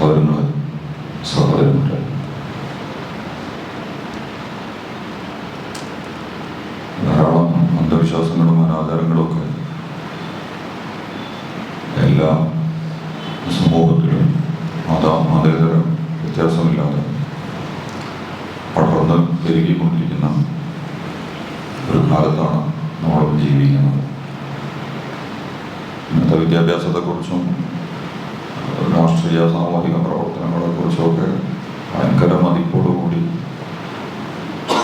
സഹോദരങ്ങളെ സഹോദരന്മാരെ. ധാരാളം അന്ധവിശ്വാസങ്ങളും അനാചാരങ്ങളും ഒക്കെ എല്ലാ സമൂഹത്തിലും മത മതേതര വ്യത്യാസമില്ലാതെ പടർന്ന് പെരുകിക്കൊണ്ടിരിക്കുന്ന ഒരു കാലത്താണ് നമ്മൾ ജീവിക്കുന്നത് ഇന്നത്തെ വിദ്യാഭ്യാസത്തെക്കുറിച്ചും രാഷ്ട്രീയ സാമൂഹിക പ്രവർത്തനങ്ങളെക്കുറിച്ചുമൊക്കെ ഭയങ്കര മതിപ്പോടുകൂടി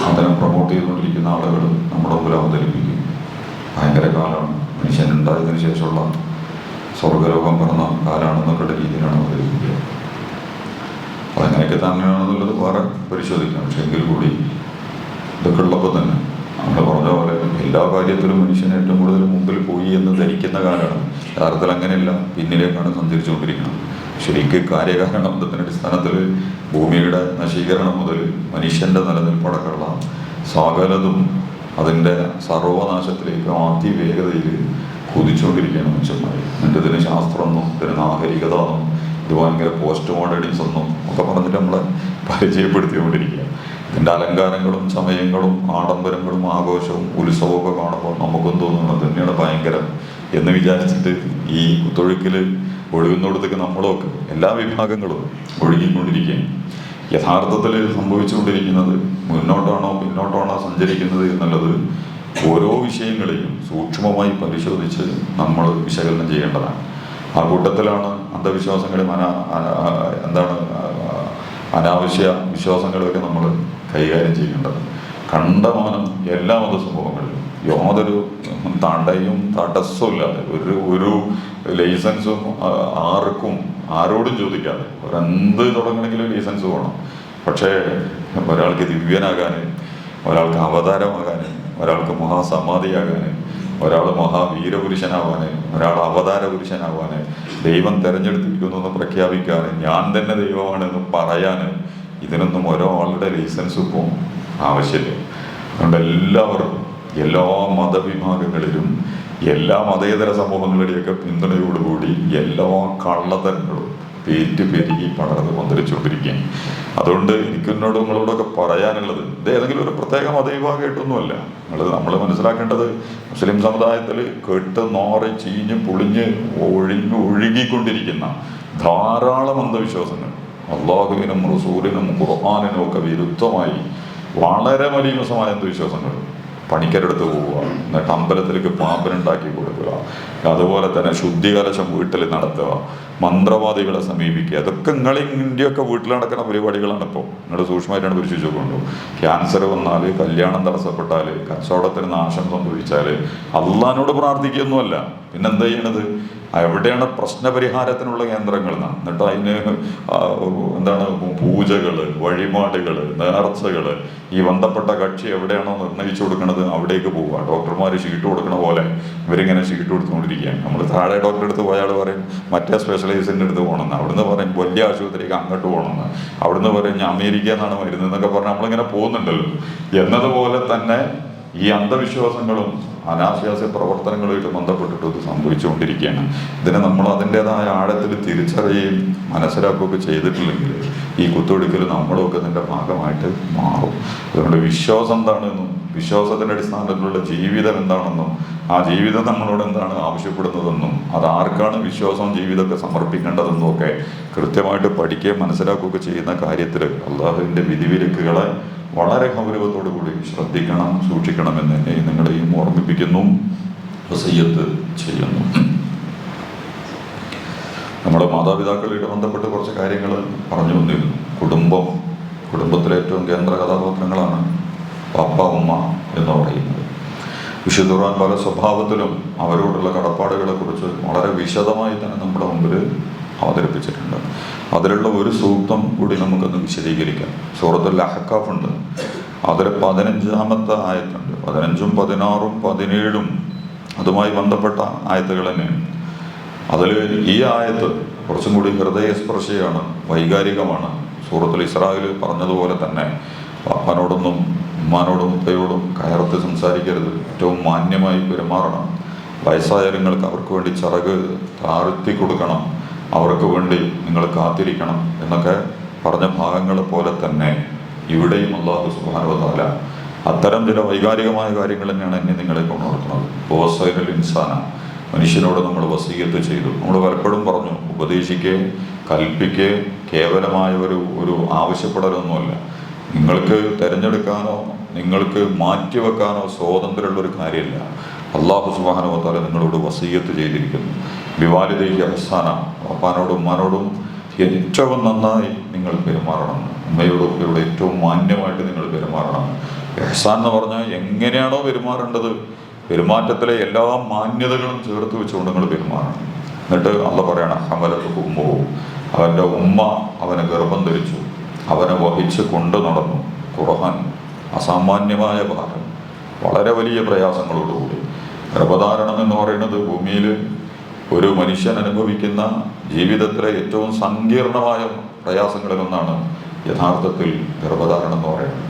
അതിനെ പ്രൊമോട്ട് ചെയ്തുകൊണ്ടിരിക്കുന്ന ആളുകൾ നമ്മുടെ മുമ്പിൽ അവതരിപ്പിക്കും ഭയങ്കര കാലമാണ് മനുഷ്യൻ ഉണ്ടായതിനു ശേഷമുള്ള സ്വർഗലോകം പറഞ്ഞ കാലാണെന്നൊക്കെ രീതിയിലാണ് അവതരിപ്പിക്കുക അതങ്ങനെയൊക്കെ തന്നെയാണെന്നുള്ളത് വേറെ പരിശോധിക്കാം. പക്ഷെ എങ്കിൽ കൂടി ഇതൊക്കെ ഉള്ളപ്പോൾ തന്നെ നമ്മൾ പറഞ്ഞ പോലെ എല്ലാ കാര്യത്തിലും മനുഷ്യൻ ഏറ്റവും കൂടുതൽ മുമ്പിൽ പോയി എന്ന് ധരിക്കുന്ന കാലമാണ് യഥാർത്ഥത്തിൽ അങ്ങനെയല്ല. പിന്നിലേക്കാണ് സഞ്ചരിച്ചുകൊണ്ടിരിക്കുന്നത്. ശരിക്കും കാര്യകാരണത്തിന്റെ അടിസ്ഥാനത്തിൽ ഭൂമിയുടെ നശീകരണം മുതൽ മനുഷ്യന്റെ നിലനിൽപ്പടക്കമുള്ള സകലതും അതിന്റെ സർവനാശത്തിലേക്ക് അതിവേഗതയിൽ കുതിച്ചുകൊണ്ടിരിക്കുകയാണ് മനുഷ്യന്മാർ എന്നിട്ട് ഇതിന് ശാസ്ത്രമൊന്നും ഇതിന് നാഗരികത ഒന്നും ഇത് ഭയങ്കര പോസ്റ്റ് മോഡേണിസം ഒന്നും ഒക്കെ പറഞ്ഞിട്ട് നമ്മളെ പരിചയപ്പെടുത്തിക്കൊണ്ടിരിക്കുക ഇതിന്റെ അലങ്കാരങ്ങളും സമയങ്ങളും ആഡംബരങ്ങളും ആഘോഷവും ഉത്സവവും ഒക്കെ കാണുമ്പോൾ നമുക്കും തോന്നുന്നത് തന്നെയാണ് ഭയങ്കരം എന്ന് വിചാരിച്ചിട്ട് ഈ കുത്തൊഴുക്കിൽ ഒഴുകുന്നിടത്തേക്ക് നമ്മളൊക്കെ എല്ലാ വിഭാഗങ്ങളും ഒഴുകിക്കൊണ്ടിരിക്കുകയാണ്. യഥാർത്ഥത്തിൽ സംഭവിച്ചുകൊണ്ടിരിക്കുന്നത് മുന്നോട്ടാണോ പിന്നോട്ടാണോ സഞ്ചരിക്കുന്നത് എന്നുള്ളത് ഓരോ വിഷയങ്ങളെയും സൂക്ഷ്മമായി പരിശോധിച്ച് നമ്മൾ വിശകലനം ചെയ്യേണ്ടതാണ്. ആ കൂട്ടത്തിലാണ് അന്ധവിശ്വാസങ്ങളും അനാ എന്താണ് അനാവശ്യ വിശ്വാസങ്ങളൊക്കെ നമ്മൾ കൈകാര്യം ചെയ്യേണ്ടത്. കണ്ടമാനം എല്ലാ മതസമൂഹങ്ങളിലും യാതൊരു തടയും തടസ്സവും ഇല്ലാതെ ഒരു ഒരു ലൈസൻസും ആർക്കും ആരോടും ചോദിക്കാതെ ഒരെന്ത് തുടങ്ങണമെങ്കിലും ലൈസൻസ് വേണം. പക്ഷേ ഒരാൾക്ക് ദിവ്യനാകാൻ ഒരാൾക്ക് അവതാരമാകാൻ ഒരാൾക്ക് മഹാസമാധിയാകാൻ ഒരാൾ മഹാവീരപുരുഷനാവാന് ഒരാൾ അവതാര പുരുഷനാവാന് ദൈവം തിരഞ്ഞെടുത്തിരിക്കുന്നു എന്ന് പ്രഖ്യാപിക്കാൻ ഞാൻ തന്നെ ദൈവമാണെന്ന് പറയാൻ ഇതിനൊന്നും ഓരോ ആളുടെ ലൈസൻസ് ഇപ്പോൾ ആവശ്യമില്ല. അതുകൊണ്ട് എല്ലാവർക്കും എല്ലാ മതവിഭാഗങ്ങളിലും എല്ലാ മതേതര സമൂഹങ്ങളുടെയൊക്കെ പിന്തുണയോടുകൂടി എല്ലാ കള്ളത്തരങ്ങളും പേറ്റ് പെരുകി പടർന്ന് പന്തലിച്ചുകൊണ്ടിരിക്കുകയാണ്. അതുകൊണ്ട് എനിക്ക് എന്നോട് നിങ്ങളോടൊക്കെ പറയാനുള്ളത് ഇത് ഏതെങ്കിലും ഒരു പ്രത്യേക മതവിഭാഗമായിട്ടൊന്നുമല്ല. നിങ്ങൾ നമ്മൾ മനസ്സിലാക്കേണ്ടത് മുസ്ലിം സമുദായത്തിൽ കെട്ട് നോറി ചീഞ്ഞ് പുളിഞ്ഞ് ഒഴിഞ്ഞ് ഒഴുകിക്കൊണ്ടിരിക്കുന്ന ധാരാളം അന്ധവിശ്വാസങ്ങൾ അള്ളാഹുവിനും റസൂലിനും ഖുർആാനിനും ഒക്കെ വിരുദ്ധമായി വളരെ മലീമസമായ അന്ധവിശ്വാസങ്ങൾ. പണിക്കരെടുത്ത് പോവുക. എന്നിട്ട് അമ്പലത്തിലേക്ക് പാമ്പനുണ്ടാക്കി കൊടുക്കുക. അതുപോലെ തന്നെ ശുദ്ധികലശം വീട്ടിൽ നടത്തുക. മന്ത്രവാദികളെ സമീപിക്കുക. അതൊക്കെ നിങ്ങൾ ഇന്ത്യയൊക്കെ വീട്ടിൽ നടക്കുന്ന പരിപാടികളാണ് ഇപ്പോൾ നിങ്ങൾ സൂക്ഷ്മമായിട്ടാണ് പരിശോധിച്ചു കൊണ്ടു ക്യാൻസർ വന്നാൽ കല്യാണം തടസ്സപ്പെട്ടാൽ കച്ചവടത്തിന് നാശം സംഭവിച്ചാൽ അള്ളഹാനോട് പ്രാർത്ഥിക്കുകയൊന്നുമല്ല. പിന്നെന്താ ചെയ്യണത്? എവിടെയാണ് പ്രശ്നപരിഹാരത്തിനുള്ള കേന്ദ്രങ്ങൾ എന്നാ. എന്നിട്ട് അതിന് എന്താണ് പൂജകൾ വഴിപാടുകൾ നേർച്ചകൾ ഈ ബന്ധപ്പെട്ട കക്ഷി എവിടെയാണോ നിർണയിച്ചു കൊടുക്കുന്നത് അവിടേക്ക് പോവുക. ഡോക്ടർമാർ ഷീട്ട് കൊടുക്കണ പോലെ ഇവരിങ്ങനെ ഷീട്ട് കൊടുത്തുകൊണ്ടിരിക്കുകയാണ്. നമ്മൾ താഴെ ഡോക്ടറെ അടുത്ത് പോയാൽ പറയും മറ്റേ സ്പെഷ്യലൈസിന്റെ അടുത്ത് പോകണമെന്ന്. അവിടുന്ന് പറയും വലിയ ആശുപത്രിക്ക് അങ്ങോട്ട് പോകണമെന്ന്. അവിടുന്ന് പറയും അമേരിക്ക എന്നാണ് മരുന്ന് എന്നൊക്കെ പറഞ്ഞ് നമ്മളിങ്ങനെ പോകുന്നുണ്ടല്ലോ. എന്നതുപോലെ തന്നെ ഈ അന്ധവിശ്വാസങ്ങളും അനാശാസ്യ പ്രവർത്തനങ്ങളുമായിട്ട് ബന്ധപ്പെട്ടിട്ട് ഇത് സംഭവിച്ചുകൊണ്ടിരിക്കുകയാണ്. ഇതിനെ നമ്മൾ അതിന്റെതായ ആഴത്തിൽ തിരിച്ചറിയുകയും മനസ്സിലാക്കുകയൊക്കെ ചെയ്തിട്ടില്ലെങ്കിൽ ഈ കുത്തൊടുക്കൽ നമ്മളൊക്കെ ഇതിന്റെ ഭാഗമായിട്ട് മാറും. അതുകൊണ്ട് വിശ്വാസം എന്താണെന്നും വിശ്വാസത്തിന്റെ അടിസ്ഥാനത്തിലുള്ള ജീവിതം എന്താണെന്നും ആ ജീവിതം നമ്മളോട് എന്താണ് ആവശ്യപ്പെടുന്നതെന്നും അത് ആർക്കാണ് വിശ്വാസവും ജീവിതമൊക്കെ സമർപ്പിക്കേണ്ടതെന്നും ഒക്കെ കൃത്യമായിട്ട് പഠിക്കുകയും മനസ്സിലാക്കുകയൊക്കെ ചെയ്യുന്ന കാര്യത്തിൽ അള്ളാഹുവിന്റെ വിധിവിലക്കുകളെ വളരെ കൂടി ശ്രദ്ധിക്കണം സൂക്ഷിക്കണം എന്ന് എന്നെ നിങ്ങളെയും ഓർമ്മിപ്പിക്കുന്നു. വസയ്യത്ത് ചെയ്യുന്നു. നമ്മുടെ മാതാപിതാക്കളുടെ ബന്ധപ്പെട്ട് കുറച്ച് കാര്യങ്ങൾ പറഞ്ഞു വന്നിരുന്നു. കുടുംബം കുടുംബത്തിലെ ഏറ്റവും കേന്ദ്ര കഥാപാത്രങ്ങളാണ് പാപ്പ ഉമ്മ എന്ന് പറയുന്നത്. വിശുദ്ധുറാൻ പല സ്വഭാവത്തിലും അവരോടുള്ള കടപ്പാടുകളെ കുറിച്ച് വളരെ വിശദമായി തന്നെ നമ്മുടെ മുമ്പിൽ അവതരിപ്പിച്ചിട്ടുണ്ട്. അതിലുള്ള ഒരു സൂക്തം കൂടി നമുക്കൊന്ന് വിശദീകരിക്കാം. സൂറത്തുൽ അഹക്കാഫ് ഉണ്ട്. അതിൽ പതിനഞ്ചാമത്തെ ആയത്തുണ്ട്. പതിനഞ്ചും പതിനാറും പതിനേഴും അതുമായി ബന്ധപ്പെട്ട ആയത്തുകൾ തന്നെയാണ്. അതിൽ ഈ ആയത്ത് കുറച്ചും കൂടി ഹൃദയസ്പർശിയാണ് വൈകാരികമാണ്. സൂറത്തുൽ ഇസ്രായേൽ പറഞ്ഞതുപോലെ തന്നെ പപ്പനോടൊന്നും ഉമ്മാനോടും ഉപ്പയോടും കയർത്ത് സംസാരിക്കരുത്. ഏറ്റവും മാന്യമായി പെരുമാറണം. വയസ്സായ നിങ്ങൾക്ക് അവർക്ക് വേണ്ടി ചിറക് താഴ്ത്തി കൊടുക്കണം. അവർക്ക് വേണ്ടി നിങ്ങൾ കാത്തിരിക്കണം എന്നൊക്കെ പറഞ്ഞ ഭാഗങ്ങൾ പോലെ തന്നെ ഇവിടെയും അള്ളാഹു സുബാനുവതാല അത്തരം ചില വൈകാരികമായ കാര്യങ്ങൾ തന്നെയാണ് എന്നെ നിങ്ങളെ കൊണ്ടുനടക്കുന്നത് ഓസൈനൽ ഇൻസാന മനുഷ്യനോട് നമ്മൾ വസീയത്ത് ചെയ്തു. നമ്മൾ പലപ്പോഴും പറഞ്ഞു ഉപദേശിക്ക് കൽപ്പിക്ക് കേവലമായ ഒരു ഒരു ആവശ്യപ്പെടലൊന്നുമല്ല. നിങ്ങൾക്ക് തിരഞ്ഞെടുക്കാനോ നിങ്ങൾക്ക് മാറ്റിവെക്കാനോ സ്വാതന്ത്ര്യമുള്ള ഒരു കാര്യമില്ല. അള്ളാഹു സുബാനുവത്താല നിങ്ങളോട് വസീയത്ത് ചെയ്തിരിക്കുന്നു. വിവാലിതയ്ക്ക് അവസാന അപ്പാനോടും ഉമ്മാനോടും ഏറ്റവും നന്നായി നിങ്ങൾ പെരുമാറണം. ഉമ്മയോടും ഏറ്റവും മാന്യമായിട്ട് നിങ്ങൾ പെരുമാറണം. എഹ്സാൻ എന്ന് പറഞ്ഞാൽ എങ്ങനെയാണോ പെരുമാറേണ്ടത്? പെരുമാറ്റത്തിലെ എല്ലാ മാന്യതകളും ചേർത്ത് വെച്ചുകൊണ്ട് നിങ്ങൾ പെരുമാറണം. എന്നിട്ട് അള്ള പറയണം അമലത്ത് ഉമ്മോ അവന്റെ ഉമ്മ അവനെ ഗർഭം ധരിച്ചു. അവനെ വഹിച്ച് കൊണ്ടു നടന്നു. ഖുർആൻ അസാമാന്യമായ ഭാരം വളരെ വലിയ പ്രയാസങ്ങളോടുകൂടി. ഗർഭധാരണം എന്ന് പറയുന്നത് ഭൂമിയിൽ ഒരു മനുഷ്യൻ അനുഭവിക്കുന്ന ജീവിതത്തിലെ ഏറ്റവും സങ്കീർണമായ പ്രയാസങ്ങളിലൊന്നാണ് യഥാർത്ഥത്തിൽ ഗർഭധാരണം എന്ന് പറയുന്നത്.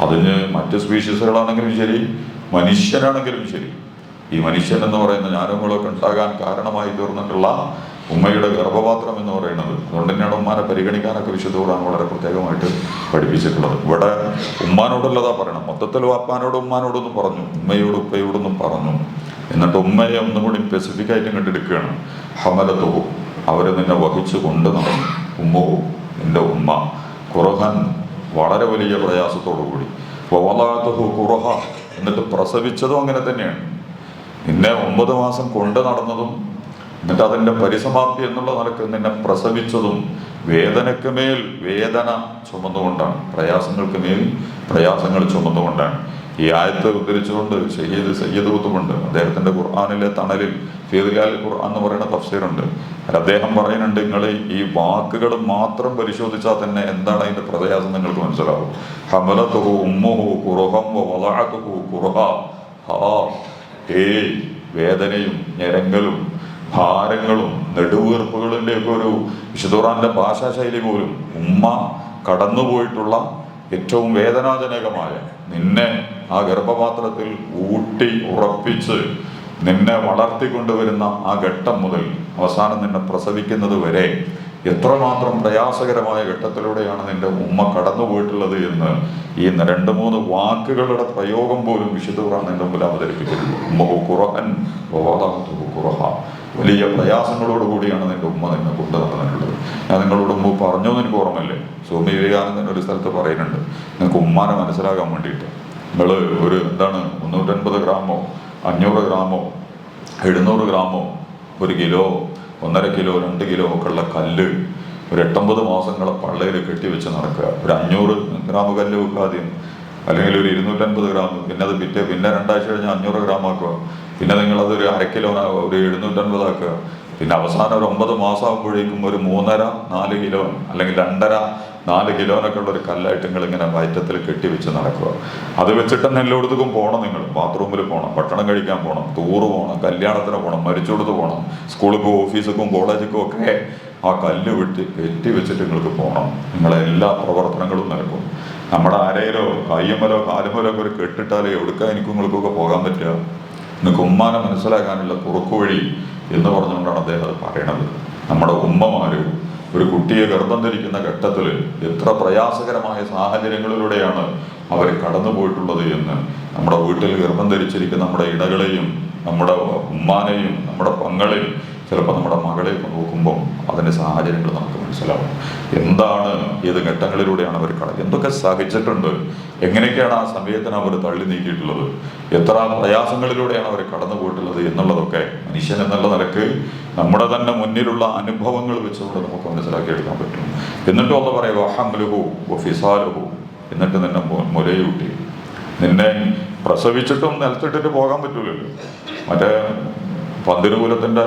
അതിന് മറ്റ് സ്പീഷീസുകളാണെങ്കിലും ശരി മനുഷ്യനാണെങ്കിലും ശരി. ഈ മനുഷ്യൻ എന്ന് പറയുന്ന ഞാനുകളൊക്കെ ഉണ്ടാകാൻ കാരണമായി തീർന്നിട്ടുള്ള ഉമ്മയുടെ ഗർഭപാത്രം എന്ന് പറയുന്നത് അതുകൊണ്ട് പരിഗണിക്കാനൊക്കെ വിശുദ്ധ വളരെ പ്രത്യേകമായിട്ട് പഠിപ്പിച്ചിട്ടുള്ളത്. ഇവിടെ ഉമ്മാനോടുള്ളതാ പറയണം. മൊത്തത്തിൽ വാപ്പാനോടും ഉമ്മാനോടൊന്നും പറഞ്ഞു. ഉമ്മയോട് ഉപ്പയോടൊന്നും പറഞ്ഞു. എന്നിട്ട് ഉമ്മയെ ഒന്നും കൂടി സ്പെസിഫിക് ആയിട്ട് കണ്ടെടുക്കുകയാണ് ഹമലത്തുഹു. അവരെ നിന്നെ വഹിച്ചു കൊണ്ട് നടന്നു. ഉമ്മവും നിന്റെ ഉമ്മ. കുറഹൻ വളരെ വലിയ പ്രയാസത്തോടു കൂടി. വവലാത്തുഹു ഖുർഹ എന്നിട്ട് പ്രസവിച്ചതും അങ്ങനെ തന്നെയാണ്. നിന്നെ ഒമ്പത് മാസം കൊണ്ട് നടന്നതും എന്നിട്ട് അതിന്റെ പരിസമാപ്തി എന്നുള്ള നിലയ്ക്ക് നിന്നെ പ്രസവിച്ചതും വേദനയ്ക്ക് മേൽ വേദന ചുമന്നുകൊണ്ടാണ്. പ്രയാസങ്ങൾക്ക് മേൽ പ്രയാസങ്ങൾ ചുമന്നുകൊണ്ടാണ്. ഈ ആയത്ത് ഉദ്ധരിച്ചുകൊണ്ട് ഷഹീദ് സയ്യദ് കുത്തുമുണ്ട്. അദ്ദേഹത്തിന്റെ ഖുർആാനിലെ തണലിൽ ഫീദുലാൽ ഖുർആൻ എന്ന് പറയുന്ന തഫ്സീറുണ്ട്. അദ്ദേഹം പറയുന്നുണ്ട് നിങ്ങൾ ഈ വാക്കുകൾ മാത്രം പരിശോധിച്ചാൽ തന്നെ എന്താണ് അതിന്റെ പ്രയാസം നിങ്ങൾക്ക് മനസ്സിലാവും. ഹമലത്തുഹു ഉമ്മുഹു കുറുഹം വളാത്തുഹു കുറുഹ. ഹാ. ഏയ് വേദനയും ഞരങ്ങലും ഭാരങ്ങളും നെടുവീർപ്പുകളുടെ ഒക്കെ ഒരു വിശുദ്ധുറാന്റെ ഭാഷാശൈലി പോലും ഉമ്മ കടന്നുപോയിട്ടുള്ള ഏറ്റവും വേദനാജനകമായ നിന്നെ ആ ഗർഭപാത്രത്തിൽ ഊട്ടി ഉറപ്പിച്ച് നിന്നെ വളർത്തിക്കൊണ്ടുവരുന്ന ആ ഘട്ടം മുതൽ അവസാനം നിന്നെ പ്രസവിക്കുന്നത് വരെ എത്രമാത്രം പ്രയാസകരമായ ഘട്ടത്തിലൂടെയാണ് നിന്റെ ഉമ്മ കടന്നുപോയിട്ടുള്ളത് എന്ന് ഈ രണ്ട് മൂന്ന് വാക്കുകളുടെ പ്രയോഗം പോലും വിശുദ്ധ ഖുർആൻ നിന്റെ മുമ്പിൽ അവതരിപ്പിക്കുന്നു. ഉമ്മ വവാദഹതുഹു ഖുർആ വലിയ പ്രയാസങ്ങളോട് കൂടിയാണ് നിന്റെ ഉമ്മ നിന്നെ കൊണ്ടു നടന്നിട്ടുള്ളത്. ഞാൻ നിങ്ങളോട് ഉമ്മ പറഞ്ഞോ എനിക്ക് ഓർമ്മയില്ലേ? സ്വാമി വിവേകാനന്ദൻ ഒരു സ്ഥലത്ത് പറയുന്നുണ്ട്. നിങ്ങൾക്ക് ഉമ്മാനെ മനസ്സിലാക്കാൻ വേണ്ടിയിട്ട്. നിങ്ങൾ ഒരു എന്താണ് മുന്നൂറ്റൻപത് ഗ്രാമോ അഞ്ഞൂറ് ഗ്രാമോ എഴുന്നൂറ് ഗ്രാമോ ഒരു കിലോ ഒന്നര കിലോ രണ്ട് കിലോ ഒക്കെ ഉള്ള കല്ല് ഒരു എട്ടൊമ്പത് മാസങ്ങളെ പള്ളയിൽ കെട്ടിവെച്ച് നടക്കുക. ഒരു അഞ്ഞൂറ് ഗ്രാം കല്ല് വെക്കുക ആദ്യം അല്ലെങ്കിൽ ഒരു ഇരുന്നൂറ്റൻപത് ഗ്രാം പിന്നെ അത് പിറ്റേ പിന്നെ രണ്ടാഴ്ച കഴിഞ്ഞാൽ അഞ്ഞൂറ് ഗ്രാം ആക്കുക. പിന്നെ നിങ്ങളത് ഒരു അര കിലോ ഒരു എഴുന്നൂറ്റൻപത് ആക്കുക. പിന്നെ അവസാനം ഒരു ഒമ്പത് മാസം ആകുമ്പോഴേക്കും ഒരു മൂന്നര നാല് കിലോ അല്ലെങ്കിൽ രണ്ടര നാല് കിലോനൊക്കെ ഉള്ള ഒരു കല്ലായിട്ട് നിങ്ങൾ ഇങ്ങനെ വയറ്റത്തിൽ കെട്ടിവെച്ച് നടക്കുക. അത് വെച്ചിട്ട് തന്നെ എല്ലായിടത്തേക്കും പോകണം നിങ്ങൾ. ബാത്റൂമിൽ പോകണം ഭക്ഷണം കഴിക്കാൻ പോകണം ടൂറ് പോകണം കല്യാണത്തിന് പോകണം മരിച്ചോടത്ത് പോകണം സ്കൂളിലും ഓഫീസിക്കും കോളേജിക്കും ഒക്കെ ആ കല്ല് വെട്ടി കെട്ടി വെച്ചിട്ട് നിങ്ങൾക്ക് പോകണം നിങ്ങളെ എല്ലാ പ്രവർത്തനങ്ങളും നടക്കും. നമ്മുടെ ആരയിലോ കയ്യമ്മലോ കാലുമലോ ഒക്കെ ഒരു കെട്ടിട്ടാലേ എവിടുക്കാൻ എനിക്കും നിങ്ങൾക്കൊക്കെ പോകാൻ പറ്റുക? നിങ്ങൾക്ക് ഉമ്മാനെ മനസ്സിലാക്കാനുള്ള കുറുക്കുവഴി എന്ന് പറഞ്ഞുകൊണ്ടാണ് അദ്ദേഹം അത് പറയണത്. നമ്മുടെ ഉമ്മമാര് ഒരു കുട്ടിയെ ഗർഭം ധരിക്കുന്ന ഘട്ടത്തിൽ എത്ര പ്രയാസകരമായ സാഹചര്യങ്ങളിലൂടെയാണ് അവർ കടന്നു പോയിട്ടുള്ളത് എന്ന് നമ്മുടെ വീട്ടിൽ ഗർഭം ധരിച്ചിരിക്കുന്ന നമ്മുടെ ഇടകളെയും നമ്മുടെ ഉമ്മാനെയും നമ്മുടെ പങ്ങളെയും ചിലപ്പോൾ നമ്മുടെ മകളെ നോക്കുമ്പം അതിന്റെ സാഹചര്യങ്ങൾ നമുക്ക് മനസ്സിലാവും. എന്താണ് ഏത് ഘട്ടങ്ങളിലൂടെയാണ് അവർ കട എന്തൊക്കെ സഹിച്ചിട്ടുണ്ട്? എങ്ങനെയൊക്കെയാണ് ആ സമയത്തിന് അവർ തള്ളി നീക്കിയിട്ടുള്ളത്? എത്ര പ്രയാസങ്ങളിലൂടെയാണ് അവർ കടന്നു പോയിട്ടുള്ളത് എന്നുള്ളതൊക്കെ മനുഷ്യൻ എന്നുള്ള നിലയ്ക്ക് നമ്മുടെ തന്നെ മുന്നിലുള്ള അനുഭവങ്ങൾ വെച്ചുകൊണ്ട് നമുക്ക് മനസ്സിലാക്കിയെടുക്കാൻ പറ്റും. എന്നിട്ടും ഒന്ന് പറയുക ഹംലുഹു ഫിസാലുഹു എന്നിട്ട് നിന്നെ മുലയൂട്ടി. നിന്നെ പ്രസവിച്ചിട്ടും നിലത്തിട്ടിട്ട് പോകാൻ പറ്റൂലല്ലോ. മറ്റേ പന്തിരുകുലത്തിന്റെ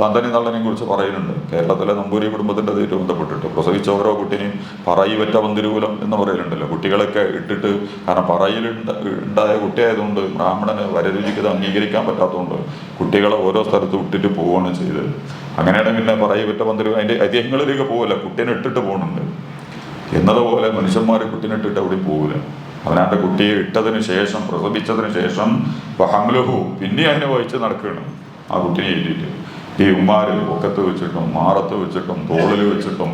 തന്തനി തള്ളനെയും കുറിച്ച് പറയുന്നുണ്ട്. കേരളത്തിലെ നമ്പൂരി കുടുംബത്തിന്റെ ഇതായിട്ട് ബന്ധപ്പെട്ടിട്ട്. പ്രസവിച്ച ഓരോ കുട്ടിനെയും പറയിവറ്റ പന്തിരുകുലം എന്ന് പറയലുണ്ടല്ലോ. കുട്ടികളൊക്കെ ഇട്ടിട്ട് കാരണം പറയിൽ ഉണ്ട- ഉണ്ടായ കുട്ടിയായതുകൊണ്ട് ബ്രാഹ്മണന് വരരുചിക്ക് ഇത് അംഗീകരിക്കാൻ പറ്റാത്തതുകൊണ്ട് കുട്ടികളെ ഓരോ സ്ഥലത്ത് വിട്ടിട്ട് പോവുകയാണ് ചെയ്തത്. അങ്ങനെയാണ് പിന്നെ പറയി വറ്റ പന്തിരു അതിന്റെ ഐതിഹ്യങ്ങളിലേക്ക് പോവില്ല. കുട്ടീനെ ഇട്ടിട്ട് പോകുന്നുണ്ട് എന്നതുപോലെ മനുഷ്യന്മാർ കുട്ടീനെ ഇട്ടിട്ട് അവിടെ പോകില്ല അവനാന്റെ കുട്ടിയെ ഇട്ടതിന് ശേഷം പ്രസവിച്ചതിന് ശേഷം ഹംലഹു പിന്നെ അതിനെ വഹിച്ച് നടക്കുകയാണ് ആ കുട്ടിനെ എഴുതിയിട്ട്. ഈ ഉമ്മാരിൽ പൊക്കത്ത് വെച്ചിട്ടും മാറത്ത് വെച്ചിട്ടും തോളിൽ വെച്ചിട്ടും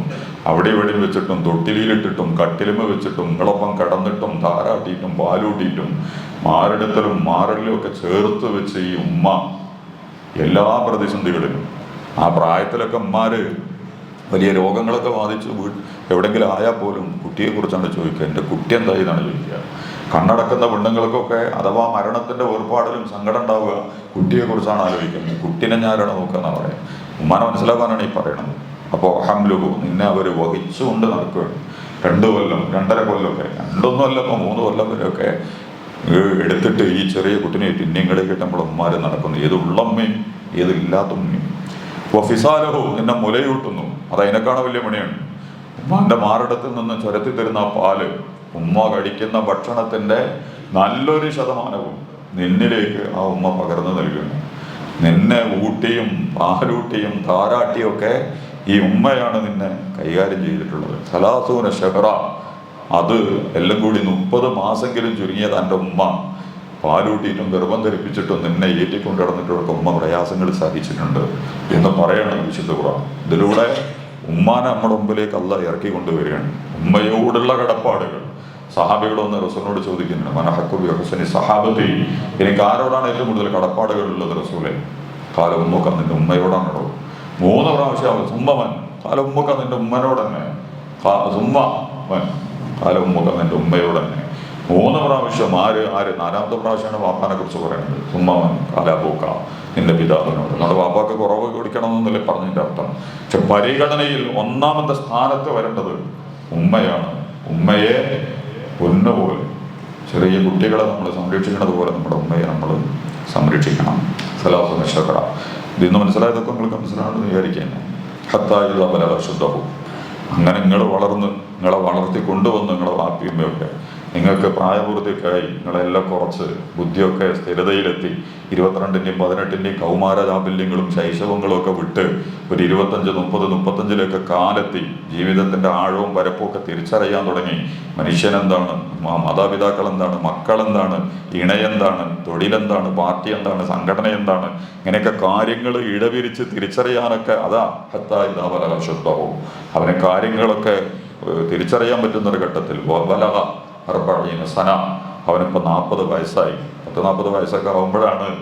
അവിടെ ഇവിടെ വെച്ചിട്ടും തൊട്ടിലിയിലിട്ടിട്ടും കട്ടിലുമ വെച്ചിട്ടും നിങ്ങളൊപ്പം കടന്നിട്ടും താരാട്ടിയിട്ടും പാലൂട്ടിയിട്ടും മാറിടത്തലും മാറലിലും ഒക്കെ ചേർത്ത് വെച്ച് ഈ ഉമ്മ എല്ലാ പ്രതിസന്ധികളിലും. ആ പ്രായത്തിലൊക്കെ ഉമ്മാര് വലിയ രോഗങ്ങളൊക്കെ ബാധിച്ച് എവിടെങ്കിലും ആയാൽ പോലും കുട്ടിയെക്കുറിച്ചാണ് ചോദിക്കുക. എന്റെ കുട്ടി എന്തായി എന്നാണ് ചോദിക്കുക? കണ്ണടക്കുന്ന പെണ്ണുങ്ങൾക്കൊക്കെ അഥവാ മരണത്തിന്റെ വേർപാടിലും സങ്കടം ഉണ്ടാവുക കുട്ടിയെക്കുറിച്ചാണ് ആലോചിക്കുന്നത്. കുട്ടീനെ ഞാനാണ് നോക്കുകയെന്നാണ് പറയുന്നത് ഉമ്മാനെ മനസ്സിലാക്കാനാണ് ഈ പറയണത് അപ്പോൾ ഹംലുഹു നിന്നെ അവർ വഹിച്ചുകൊണ്ട് നടക്കുകയാണ്. രണ്ടു കൊല്ലം രണ്ടര കൊല്ലമൊക്കെ രണ്ടൊന്നും അല്ലപ്പോൾ മൂന്ന് കൊല്ലം വരെയൊക്കെ എടുത്തിട്ട് ഈ ചെറിയ കുട്ടിനെ പിന്നെയും കിട്ടുമ്പോൾ ഉമ്മാരും നടക്കുന്നു. ഏത് ഉള്ളമ്മയും ഏത് ഇല്ലാത്ത ഉമ്മയും. വഫിസാലഹു നിന്നെ മുലയൂട്ടുന്നു. അത് അതിനേക്കാണ് വലിയ പണിയാണ്. ഉമ്മാന്റെ മാറിടത്തിൽ നിന്ന് ചുരത്തി തരുന്ന ആ പാൽ ഉമ്മ കഴിക്കുന്ന ഭക്ഷണത്തിന്റെ നല്ലൊരു ശതമാനവും നിന്നിലേക്ക് ആ ഉമ്മ പകർന്നു നൽകുന്നു. നിന്നെ ഊട്ടിയും പാലൂട്ടിയും താരാട്ടിയും ഒക്കെ ഈ ഉമ്മയാണ് നിന്നെ കൈകാര്യം ചെയ്തിട്ടുള്ളത്. സലാസൂന ഷെഹറ. അത് എല്ലാം കൂടി മുപ്പത് മാസെങ്കിലും ചുരുങ്ങിയത് എന്റെ ഉമ്മ. പാലൂട്ടിയിട്ടും ഗർഭം ധരിപ്പിച്ചിട്ടും നിന്നെ ഏറ്റിക്കൊണ്ട് കിടന്നിട്ടുള്ള ഉമ്മ പ്രയാസങ്ങൾ സഹിച്ചിട്ടുണ്ട് എന്ന് പറയണം വിശുദ്ധ ഖുർആൻ. ഇതിലൂടെ ഉമ്മാനെ നമ്മുടെ മുമ്പിലേക്ക് അല്ല ഇറക്കി കൊണ്ടുവരികയാണ് ഉമ്മയോടുള്ള കടപ്പാടുകൾ സഹാബികളൊന്ന് റസൂലിനോട് ചോദിക്കുന്നുണ്ട് മനഹക്കുബി ഹുസനി സഹാബത്തി? എനിക്ക് ആരോടാണ് ഏറ്റവും കൂടുതൽ കടപ്പാടുകളുള്ളത് റസൂലെ? കാല ഉമ്മക്ക നിന്റെ ഉമ്മയോടാണോ മൂന്ന് പ്രാവശ്യം സുമ്മവൻ കാല ഉമ്മക്ക നിന്റെ ഉമ്മനോട് തന്നെ സുമ്മവൻ കാല ഉമ്മക്ക നിന്റെ ഉമ്മയോട് തന്നെ മൂന്ന് പ്രാവശ്യം ആര് ആര്? നാലാമത്തെ പ്രാവശ്യമാണ് വാപ്പാനെ കുറിച്ച് പറയുന്നത്. സുമ്മവൻ കാലാപൂക്ക നിന്റെ പിതാവിനോട്. നമ്മുടെ വാപ്പാക്ക് കുറവ് കൊടുക്കണമെന്നല്ലേ പറഞ്ഞതിന്റെ അർത്ഥം? പക്ഷെ പരിഗണനയിൽ ഒന്നാമത്തെ സ്ഥാനത്ത് വരേണ്ടത് ഉമ്മയാണ്. ഉമ്മയെ പൊന്നുപോലെ ചെറിയ കുട്ടികളെ നമ്മൾ സംരക്ഷിക്കുന്നത് പോലെ നമ്മുടെ ഉമ്മയെ നമ്മൾ സംരക്ഷിക്കണം. സലാഹു നഷക്കറ ഇതിന്ന് മനസ്സിലായതൊക്കെ നിങ്ങൾക്ക് മനസ്സിലാണെന്ന് വിചാരിക്കുന്നത് ഹത്തായുള്ള പല ശുദ്ധവും അങ്ങനെ നിങ്ങൾ വളർന്ന് നിങ്ങളെ വളർത്തി കൊണ്ടുവന്ന് നിങ്ങളെ വാപ്പിയമ്മയൊക്കെ നിങ്ങൾക്ക് പ്രായപൂർത്തിക്കായി നിങ്ങളെല്ലാം കുറച്ച് ബുദ്ധിയൊക്കെ സ്ഥിരതയിലെത്തി ഇരുപത്തിരണ്ടിന്റെയും പതിനെട്ടിന്റെയും കൗമാര ചാബല്യങ്ങളും ശൈശവങ്ങളും ഒക്കെ വിട്ട് ഒരു ഇരുപത്തഞ്ച് മുപ്പത് മുപ്പത്തഞ്ചിലൊക്കെ കാലെത്തി ജീവിതത്തിന്റെ ആഴവും വരപ്പും ഒക്കെ തിരിച്ചറിയാൻ തുടങ്ങി. മനുഷ്യൻ എന്താണ് മാതാപിതാക്കൾ എന്താണ് മക്കൾ എന്താണ് ഇണയെന്താണ്? തൊഴിലെന്താണ്? പാർട്ടി എന്താണ് സംഘടന എന്താണ് ഇങ്ങനെയൊക്കെ കാര്യങ്ങൾ ഇടവിരിച്ച് തിരിച്ചറിയാനൊക്കെ അതാ ഹത്താ ഇതാ ബലക ശുദ്ധവും. അവനെ കാര്യങ്ങളൊക്കെ തിരിച്ചറിയാൻ പറ്റുന്ന ഒരു ഘട്ടത്തിൽ വലക അർബീന സന അവനിപ്പോൾ നാൽപ്പത് വയസ്സായി. പത്ത് നാൽപ്പത് വയസ്സൊക്കെ ആകുമ്പോഴാണ്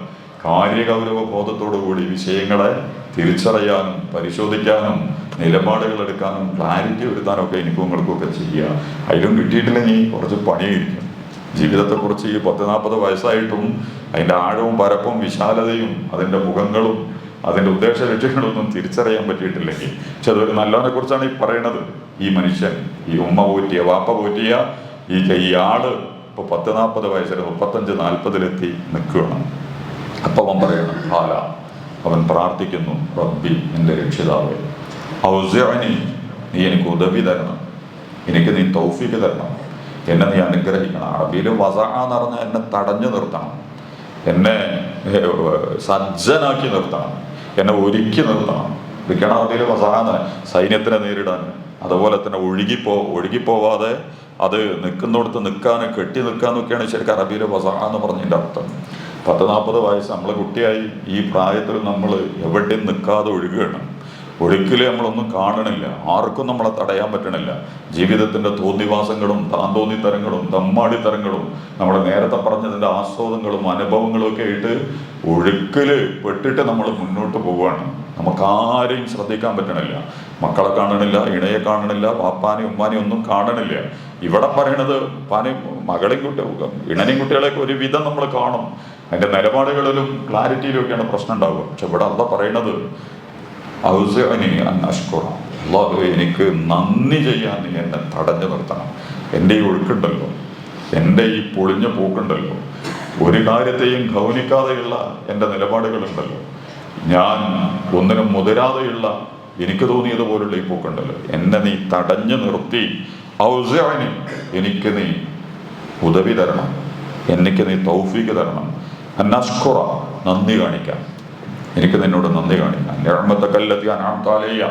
കാര്യഗൗരവ ബോധത്തോടു കൂടി വിഷയങ്ങളെ തിരിച്ചറിയാനും പരിശോധിക്കാനും നിലപാടുകൾ എടുക്കാനും ക്ലാരിറ്റി വരുത്താനും ഒക്കെ എനിക്കും നിങ്ങൾക്കും ഒക്കെ ചെയ്യുക. അതിലും കിട്ടിയിട്ടില്ലെങ്കിൽ കുറച്ച് പണിയായിരിക്കും. ജീവിതത്തെക്കുറിച്ച് ഈ പത്ത് നാൽപ്പത് വയസ്സായിട്ടും അതിന്റെ ആഴവും പരപ്പും വിശാലതയും അതിന്റെ മുഖങ്ങളും അതിന്റെ ഉദ്ദേശ ലക്ഷ്യങ്ങളൊന്നും തിരിച്ചറിയാൻ പറ്റിയിട്ടില്ലെങ്കിൽ. പക്ഷെ അതൊരു നല്ലവനെ കുറിച്ചാണ് ഈ പറയണത്. ഈ മനുഷ്യൻ ഈ ഉമ്മ പോറ്റിയ വാപ്പ പോറ്റിയ ഈ ആൾ ഇപ്പൊ പത്ത് നാൽപ്പത് വയസ്സിൽ മുപ്പത്തഞ്ച് നാൽപ്പതിലെത്തി നിൽക്കുകയാണ്. അപ്പം അവൻ പറയണം ഹാല അവൻ പ്രാർത്ഥിക്കുന്നു റബ്ബി എന്റെ രക്ഷിതാവേ. ഔസിഅനി നീ എനിക്ക് ഉദവി തരണം. എനിക്ക് നീ തൗഫീക്ക് തരണം. എന്നെ നീ അനുഗ്രഹിക്കണം. അറബിയിൽ വസാന്ന് പറഞ്ഞാൽ എന്നെ തടഞ്ഞു നിർത്തണം. എന്നെ സജ്ജനാക്കി നിർത്തണം. എന്നെ ഒരുക്കി നിർത്തണം. ഇതൊക്കെയാണ് അറബിയിൽ വസാന്ന് സൈന്യത്തിനെ നേരിടാൻ അതുപോലെ തന്നെ ഒഴുകിപ്പോ ഒഴുകിപ്പോവാതെ അത് നിൽക്കുന്നിടത്ത് നിൽക്കാൻ കെട്ടി നിൽക്കാന്നൊക്കെയാണ് ശരിക്കും അറബിയിലെ വസാ എന്ന് പറഞ്ഞതിന്റെ അർത്ഥം. പത്ത് നാൽപ്പത് വയസ്സ് നമ്മൾ കുട്ടിയായി ഈ പ്രായത്തിൽ നമ്മൾ എവിടെയും നിൽക്കാതെ ഒഴുകുകയാണ്. ഒഴുക്കിൽ നമ്മളൊന്നും കാണണില്ല. ആർക്കും നമ്മളെ തടയാൻ പറ്റണില്ല. ജീവിതത്തിന്റെ തോന്നിവാസങ്ങളും താന്തോന്നിത്തരങ്ങളും തമ്മാടിത്തരങ്ങളും നമ്മൾ നേരത്തെ പറഞ്ഞതിന്റെ ആസ്വാദങ്ങളും അനുഭവങ്ങളും ഒക്കെ ആയിട്ട് ഒഴുക്കിൽ പെട്ടിട്ട് നമ്മൾ മുന്നോട്ട് പോവുകയാണ് നമുക്ക് ആരെയും ശ്രദ്ധിക്കാൻ പറ്റണില്ല. മക്കളെ കാണണില്ല ഇണയെ കാണണില്ല പാപ്പാനെയും ഉമ്മാനെ ഒന്നും കാണണില്ല. ഇവിടെ പറയണത് പാനെയും മകളെയും കുട്ടി ഇണനെയും കുട്ടികളെയൊക്കെ ഒരുവിധം നമ്മൾ കാണും. അതിന്റെ നിലപാടുകളിലും ക്ലാരിറ്റിയിലും ഒക്കെയാണ് പ്രശ്നം ഉണ്ടാവുക. പക്ഷെ ഇവിടെ അല്ല പറയണത് ഔസിഅനി അൻ അഷ്കുറ. അള്ളാഹു എനിക്ക് നന്ദി ചെയ്യാൻ നീ എന്നെ തടഞ്ഞു നിർത്തണം. എന്റെ ഈ ഒഴുക്കുണ്ടല്ലോ എന്റെ ഈ പൊളിഞ്ഞ പോക്കുണ്ടല്ലോ ഒരു കാര്യത്തെയും ഗൗനിക്കാതെയുള്ള എന്റെ നിലപാടുകളുണ്ടല്ലോ. ഞാൻ ഒന്നിനും മുതിരാതെയുള്ള എനിക്ക് തോന്നിയതുപോലുള്ള ഈ പോക്കുണ്ടല്ലോ. എന്നെ നീ തടഞ്ഞു നിർത്തി. ഔസിഅനി എനിക്ക് നീ ഉദവി തരണം. എനിക്ക് നീ തൗഫീക്ക് തരണം. അന്നഷ്കുറ നന്ദി കാണിക്കാം. എനിക്ക് നിന്നോട് നന്ദി കാണിക്കാം. ഞമ്മത്തക്കല്ലെത്തി അനാമത്താലേയ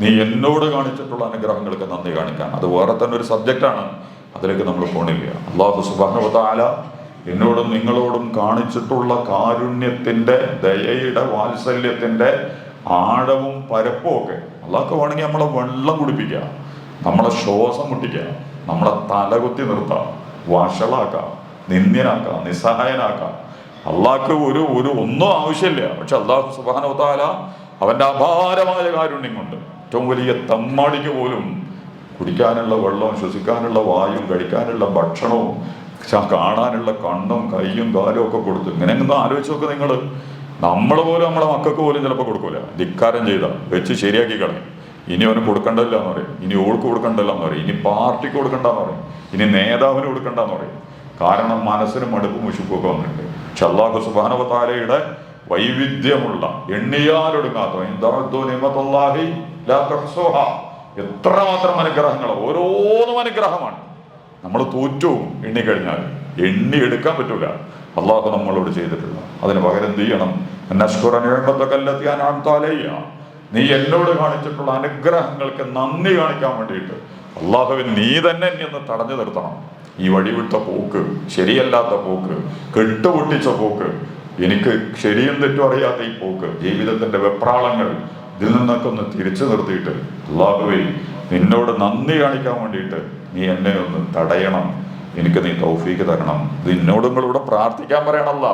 നീ എന്നോട് കാണിച്ചിട്ടുള്ള അനുഗ്രഹങ്ങൾക്ക് നന്ദി കാണിക്കാൻ അത് വേറെ തന്നെ ഒരു സബ്ജക്റ്റാണ് അതിലേക്ക് നമ്മൾ പോണില്ല. അള്ളാഹു സുബാനുവതാല എന്നോടും നിങ്ങളോടും കാണിച്ചിട്ടുള്ള കാരുണ്യത്തിന്റെ ദയയുടെ വാത്സല്യത്തിന്റെ ആഴവും പരപ്പും ഒക്കെ അള്ളാഹ്ക്ക് വേണമെങ്കിൽ നമ്മളെ വെള്ളം കുടിപ്പിക്കുക. നമ്മളെ ശ്വാസം മുട്ടിക്കുക. നമ്മളെ തലകുത്തി നിർത്താം. വഷളാക്കാം. നിന്ദ്യനാക്കാം. നിസ്സഹായനാക്കാം. അള്ളാഹ്ക്ക് ഒരു ഒരു ഒന്നും ആവശ്യമില്ല. പക്ഷെ അള്ളാഹു സുബാനോത്താല അവന്റെ അപാരമായ കാരുണ്യം കൊണ്ട് ഏറ്റവും വലിയ തമ്മാടിക്ക് പോലും കുടിക്കാനുള്ള വെള്ളവും ശ്വസിക്കാനുള്ള വായും കഴിക്കാനുള്ള ഭക്ഷണവും കാണാനുള്ള കണ്ണും കൈയും കാലും ഒക്കെ കൊടുത്തു ഇങ്ങനെ ഒന്ന് ആലോചിച്ച് നോക്ക് നിങ്ങൾ നമ്മൾ പോലും നമ്മളെ മക്കൾക്ക് പോലും ചിലപ്പോൾ കൊടുക്കൂല. ധിക്കാരം ചെയ്ത വെച്ച് ശരിയാക്കി കളയും. ഇനി അവന് കൊടുക്കണ്ടല്ല എന്ന് പറയും. ഇനി ഓൾക്ക് കൊടുക്കണ്ടല്ല എന്ന് പറയും. ഇനി പാർട്ടിക്ക് കൊടുക്കണ്ടെന്ന് പറയും. ഇനി നേതാവിന് കൊടുക്കണ്ടെന്ന് പറയും. കാരണം മനസ്സിന് മടുപ്പും വിശുപ്പൊക്കെ വന്നിട്ടുണ്ട്. പക്ഷെ അള്ളാഹു സുബാനവതാരയുടെ വൈവിധ്യമുള്ള എണ്ണിയാലൊടുങ്ങാത്ത. എത്രമാത്രം അനുഗ്രഹങ്ങൾ ഓരോന്നും അനുഗ്രഹമാണ്. നമ്മൾ തോറ്റു എണ്ണിക്കഴിഞ്ഞാൽ എണ്ണി എടുക്കാൻ പറ്റൂല. അള്ളാഹു നമ്മളോട് ചെയ്തിട്ടില്ല അതിന് പകരം എന്ത് ചെയ്യണം? അലയ്യ. നീ എന്നോട് കാണിച്ചിട്ടുള്ള അനുഗ്രഹങ്ങൾക്ക് നന്ദി കാണിക്കാൻ വേണ്ടിയിട്ട് അള്ളാഹുവിൻ നീ തന്നെ എന്നെ ഒന്ന് തടഞ്ഞു നിർത്തണം. ഈ വഴിവിട്ട പോക്ക് ശരിയല്ലാത്ത പോക്ക് കെട്ടുപൊട്ടിച്ച പോക്ക് എനിക്ക് ശരിയും തെറ്റും അറിയാത്ത ഈ പോക്ക് ജീവിതത്തിന്റെ വെപ്രാളങ്ങൾ ഇതിൽ നിന്നൊക്കെ ഒന്ന് തിരിച്ചു നിർത്തിയിട്ട് അള്ളാഹുവേ നിന്നോട് നന്ദി കാണിക്കാൻ വേണ്ടിയിട്ട് നീ എന്നെ ഒന്ന് തടയണം. എനിക്ക് നീ തൗഫീക്ക് തരണം. ഇത് നിന്നോടും ഇവിടെ പ്രാർത്ഥിക്കാൻ പറയണല്ല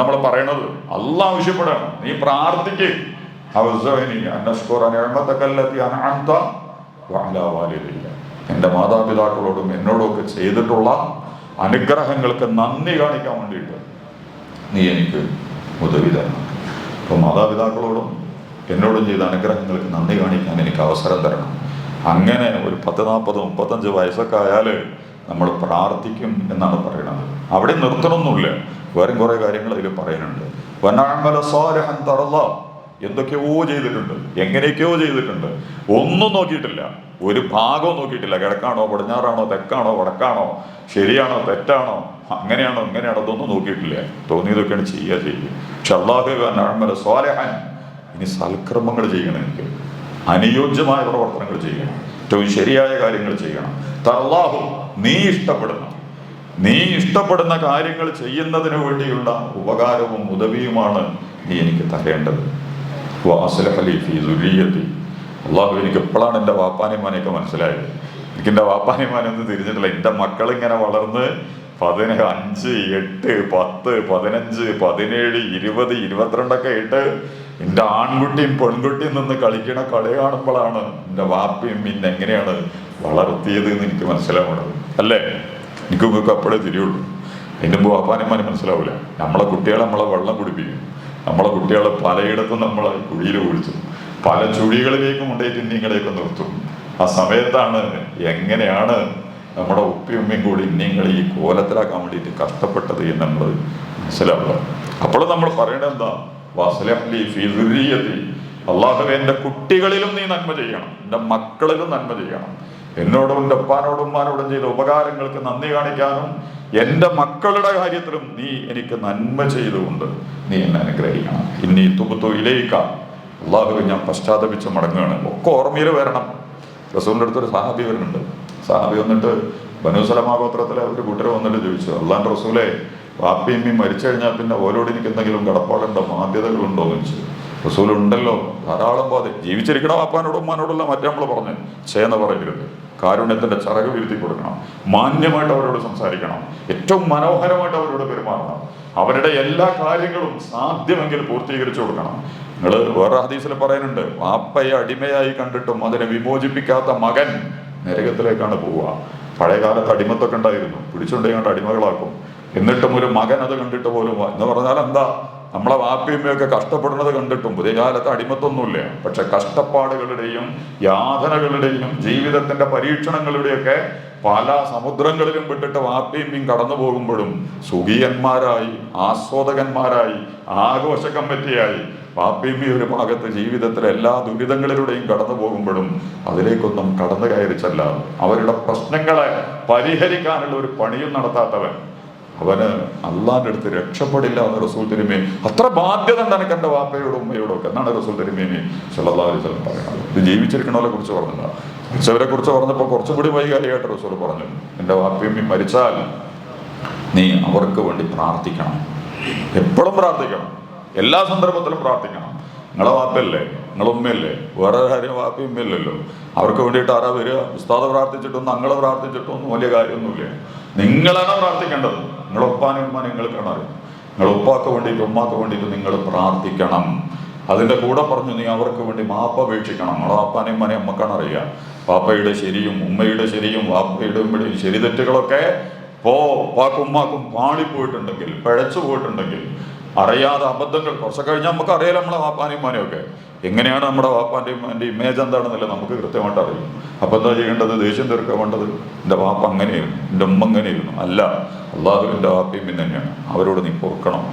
നമ്മൾ പറയണത്. അല്ല ആവശ്യപ്പെടണം. നീ പ്രാർത്ഥിക്ക്. അവസ്ഥ അന്നസ്കോർ നിഅമതകല്ലതി അനാന്ത വഅലാ വാലിദയ്യ എന്റെ മാതാപിതാക്കളോടും എന്നോടൊക്കെ ചെയ്തിട്ടുള്ള അനുഗ്രഹങ്ങൾക്ക് നന്ദി കാണിക്കാൻ വേണ്ടിയിട്ട് നീ എനിക്ക് ഉദവി തരണം. അപ്പോൾ മാതാപിതാക്കളോടും എന്നോടും ചെയ്ത അനുഗ്രഹങ്ങൾക്ക് നന്ദി കാണിക്കാൻ എനിക്ക് അവസരം തരണം. അങ്ങനെ ഒരു പത്ത് നാൽപ്പത് മുപ്പത്തഞ്ച് വയസ്സൊക്കെ ആയാൽ നമ്മൾ പ്രാർത്ഥിക്കും എന്നാണ് പറയുന്നത്. അവിടെ നിർത്തണമെന്നില്ല വേറെ കുറേ കാര്യങ്ങൾ അതിൽ പറയുന്നുണ്ട്. വനാമല സ്വാലഹൻ തറല്ല എന്തൊക്കെയോ ചെയ്തിട്ടുണ്ട്. എങ്ങനെയൊക്കെയോ ചെയ്തിട്ടുണ്ട്. ഒന്നും നോക്കിയിട്ടില്ല. ഒരു ഭാഗവും നോക്കിയിട്ടില്ല. കിഴക്കാണോ പടിഞ്ഞാറാണോ തെക്കാണോ വടക്കാണോ ശരിയാണോ തെറ്റാണോ അങ്ങനെയാണോ ഇങ്ങനെയാണോ അതൊന്നും നോക്കിയിട്ടില്ല. തോന്നിയതൊക്കെയാണ് ചെയ്യുക ചെയ്യുക പക്ഷെ അള്ളാഹു സ്വാലഹൻ. ഇനി സൽക്രമങ്ങൾ ചെയ്യണം എനിക്ക്. അനുയോജ്യമായ പ്രവർത്തനങ്ങൾ ചെയ്യണം. ഏറ്റവും ശരിയായ കാര്യങ്ങൾ ചെയ്യണം. തള്ളാഹു നീ ഇഷ്ടപ്പെടുന്ന നീ ഇഷ്ടപ്പെടുന്ന കാര്യങ്ങൾ ചെയ്യുന്നതിന് വേണ്ടിയുള്ള ഉപകാരവും ഉദവിയുമാണ് നീ എനിക്ക് തരേണ്ടത്. വാസലഹലി ഫി ദുരിയത്തി അള്ളാഹു എനിക്ക് എപ്പോഴാണ് എന്റെ വാപ്പാനിമാനെയൊക്കെ മനസ്സിലായത്. എനിക്ക് എന്റെ വാപ്പാനിമാനൊന്നും തിരിഞ്ഞിട്ടില്ല. എന്റെ മക്കളിങ്ങനെ വളർന്ന് പതിന അഞ്ച് എട്ട് പത്ത് പതിനഞ്ച് പതിനേഴ് ഇരുപത് ഇരുപത്തിരണ്ടൊക്കെ ഇട്ട് എന്റെ ആൺകുട്ടിയും പെൺകുട്ടിയും നിന്ന് കളിക്കണ കളി കാണുമ്പോഴാണ് എന്റെ വാപ്പയും പിന്നെ എങ്ങനെയാണ് വളർത്തിയത് എന്ന് എനിക്ക് മനസ്സിലാവുന്നത്. അല്ലേ? എനിക്ക് നിങ്ങൾക്ക് അപ്പോഴേ തിരിയുള്ളൂ. അതിന്റെ മുമ്പ് വാപ്പാനിമാനും മനസ്സിലാവില്ല നമ്മളെ കുട്ടികളെ നമ്മളെ വെള്ളം കുടിപ്പിക്കും. നമ്മളെ കുട്ടികളെ പലയിടത്തും നമ്മളെ കുഴിയിൽ ഒഴിച്ചു പല ചുഴികളിലേക്കും കൊണ്ടേറ്റ് ഇന്നിങ്ങളെയൊക്കെ നിർത്തും. ആ സമയത്താണ് എങ്ങനെയാണ് നമ്മുടെ ഉപ്പയും കൂടി ഇന്നിങ്ങൾ ഈ കോലത്തിലാക്കാൻ വേണ്ടിയിട്ട് കഷ്ടപ്പെട്ടത് എന്ന് നമ്മൾ മനസ്സിലാവുക. അപ്പോൾ നമ്മൾ പറയണത് എന്താ? അള്ളാഹുവെ എന്റെ കുട്ടികളിലും നീ നന്മ ചെയ്യണം എന്റെ മക്കളിലും നന്മ ചെയ്യണം. എന്നോടും എന്റെ ഉപ്പാനോടും ഉമ്മാനോടും ചെയ്ത ഉപകാരങ്ങൾക്ക് നന്ദി കാണിക്കാനും എന്റെ മക്കളുടെ കാര്യത്തിലും നീ എനിക്ക് നന്മ ചെയ്തുകൊണ്ട് നീ എന്നെ അനുഗ്രഹിക്കണം. ഇനി തുബുത്തു ഇലയിക്ക അള്ളാഹുവെ ഞാൻ പശ്ചാത്തപിച്ച് മടങ്ങുകയാണ്. ഒക്കെ ഓർമ്മയിൽ വരണം. റസൂലിന്റെ അടുത്തൊരു സഹാബി വരുന്നുണ്ട്. സഹാബി വന്നിട്ട് ബനുസലമാ ഗോത്രത്തിലെ ഒരു കൂട്ടർ വന്നിട്ട് ചോദിച്ചു അള്ളാന്റെ റസൂലെ വാപ്പിയമ്മയും മരിച്ചു കഴിഞ്ഞാൽ പിന്നെ ഓരോട് എനിക്ക് എന്തെങ്കിലും കടപ്പാടുണ്ടോ? ബാധ്യതകളുണ്ടോ? എന്ന് ചോദിച്ചു. റസൂൽ ഉണ്ടല്ലോ. ധാരാളം ബാധ്യത ജീവിച്ചിരിക്കണ വാപ്പാനോടും ഉമ്മാനോടുള്ള മറ്റേ നമ്മൾ പറഞ്ഞു ചേന്ന് പറയരുത് കാരുണ്യത്തിന്റെ ചിറക് വീഴ്ത്തി കൊടുക്കണം. മാന്യമായിട്ട് അവരോട് സംസാരിക്കണം. ഏറ്റവും മനോഹരമായിട്ട് അവരോട് പെരുമാറണം. അവരുടെ എല്ലാ കാര്യങ്ങളും സാധ്യമെങ്കിൽ പൂർത്തീകരിച്ചു കൊടുക്കണം. നിങ്ങൾ വേറെ ഹദീസിൽ പറയുന്നുണ്ട് വാപ്പയെ അടിമയായി കണ്ടിട്ടും അതിനെ വിമോചിപ്പിക്കാത്ത മകൻ നരകത്തിലേക്കാണ് പോവുക. പഴയകാലത്ത് അടിമത്തൊക്കെ ഉണ്ടായിരുന്നു പിടിച്ചുണ്ടെങ്കിൽ അടിമകളാക്കും. എന്നിട്ടും ഒരു മകൻ അത് കണ്ടിട്ട് പോലും എന്ന് പറഞ്ഞാൽ എന്താ നമ്മളെ വാപ്പിയമ്മയൊക്കെ കഷ്ടപ്പെടുന്നത് കണ്ടിട്ടും പുതിയ കാലത്ത് അടിമത്തൊന്നുമില്ല. പക്ഷെ കഷ്ടപ്പാടുകളുടെയും യാതനകളുടെയും ജീവിതത്തിന്റെ പരീക്ഷണങ്ങളുടെയൊക്കെ പല സമുദ്രങ്ങളിലും വിട്ടിട്ട് വാപ്പിയമ്മയും കടന്നു പോകുമ്പോഴും സുഖിയന്മാരായി ആസ്വാദകന്മാരായി ആഘോഷ കമ്മിറ്റിയായി പാപ്പിയമ്മി ഒരു ഭാഗത്ത് ജീവിതത്തിലെ എല്ലാ ദുരിതങ്ങളിലൂടെയും കടന്നു പോകുമ്പോഴും അതിലേക്കൊന്നും കടന്നു കയറിച്ചല്ല അവരുടെ പ്രശ്നങ്ങളെ പരിഹരിക്കാനുള്ള ഒരു പണിയും നടത്താത്തവൻ അവന് അള്ളാന്റെ അടുത്ത് രക്ഷപ്പെടില്ല എന്ന് റസൂൽ തിരുമേ അത്ര ബാധ്യത എനിക്ക് എന്റെ വാപ്പയോടും ഉമ്മയോടും ഒക്കെ. എന്നാണ് റസൂൽ തിരുമേനി സല്ലാ അലൈഹി വസല്ലം പറയുന്നത്. ഇത് ജീവിച്ചിരിക്കണവരെ കുറിച്ച് പറഞ്ഞില്ല മരിച്ചവരെ കുറിച്ച് പറഞ്ഞപ്പോൾ കുറച്ചും കൂടി വൈകാരികമായിട്ട് റസൂൽ പറഞ്ഞു. എന്റെ വാപ്പയമ്മി മരിച്ചാൽ നീ അവർക്ക് വേണ്ടി പ്രാർത്ഥിക്കണം. എപ്പോഴും പ്രാർത്ഥിക്കണം. എല്ലാ സന്ദർഭത്തിലും പ്രാർത്ഥിക്കണം. നിങ്ങളെ വാപ്പയല്ലേ? നിങ്ങളെ ഉമ്മയല്ലേ? വേറെ കാര്യം വാപ്പയും ഉമ്മയല്ലല്ലോ അവർക്ക് വേണ്ടിയിട്ട് ആരാ വരിക? ഉസ്താദ് പ്രാർത്ഥിച്ചിട്ടൊന്നും അങ്ങളെ പ്രാർത്ഥിച്ചിട്ടൊന്നും വലിയ കാര്യമൊന്നുമില്ല. നിങ്ങളാണ് പ്രാർത്ഥിക്കേണ്ടത്. നിങ്ങളെ ഉപ്പാനും ഉമ്മാനും നിങ്ങൾക്കാണ് അറിയാം നിങ്ങൾ ഉപ്പാക്ക് വേണ്ടിയിട്ട് ഉമ്മാക്ക് വേണ്ടിയിട്ട് നിങ്ങൾ പ്രാർത്ഥിക്കണം. അതിന്റെ കൂടെ പറഞ്ഞു നീ അവർക്ക് വേണ്ടി മാപ്പ അപേക്ഷിക്കണം. നമ്മളെ വാപ്പാനെയും ഉമ്മാനെയും അമ്മക്കാണ് അറിയുക. പാപ്പയുടെ ശരിയും ഉമ്മയുടെ ശരിയും വാപ്പയുടെ ഉമ്മയുടെയും ശരി തെറ്റുകളൊക്കെ പോ ഉപ്പാക്കും ഉമ്മാക്കും പാളിപ്പോയിട്ടുണ്ടെങ്കിൽ പിഴച്ചു പോയിട്ടുണ്ടെങ്കിൽ അറിയാതെ അബദ്ധങ്ങൾ കുറച്ചു കഴിഞ്ഞാൽ നമുക്ക് അറിയാലോ നമ്മളെ വാപ്പാനെയും ഉമ്മാനെയും ഒക്കെ എങ്ങനെയാണ് നമ്മുടെ വാപ്പാന്റെയും എന്റെ ഇമേജ് എന്താണെന്നല്ല നമുക്ക് കൃത്യമായിട്ട് അറിയും അപ്പം എന്താ ചെയ്യേണ്ടത്? ദേഷ്യം തീർക്കാൻ വേണ്ടത്? എന്റെ വാപ്പ അങ്ങനെയായിരുന്നു എന്റെ ഉമ്മ അങ്ങനെയായിരുന്നു. അല്ല അള്ളാഹുവിന്റെ വാപ്പയും പിന്നെ തന്നെയാണ്. അവരോട് നീ പൊറുക്കണം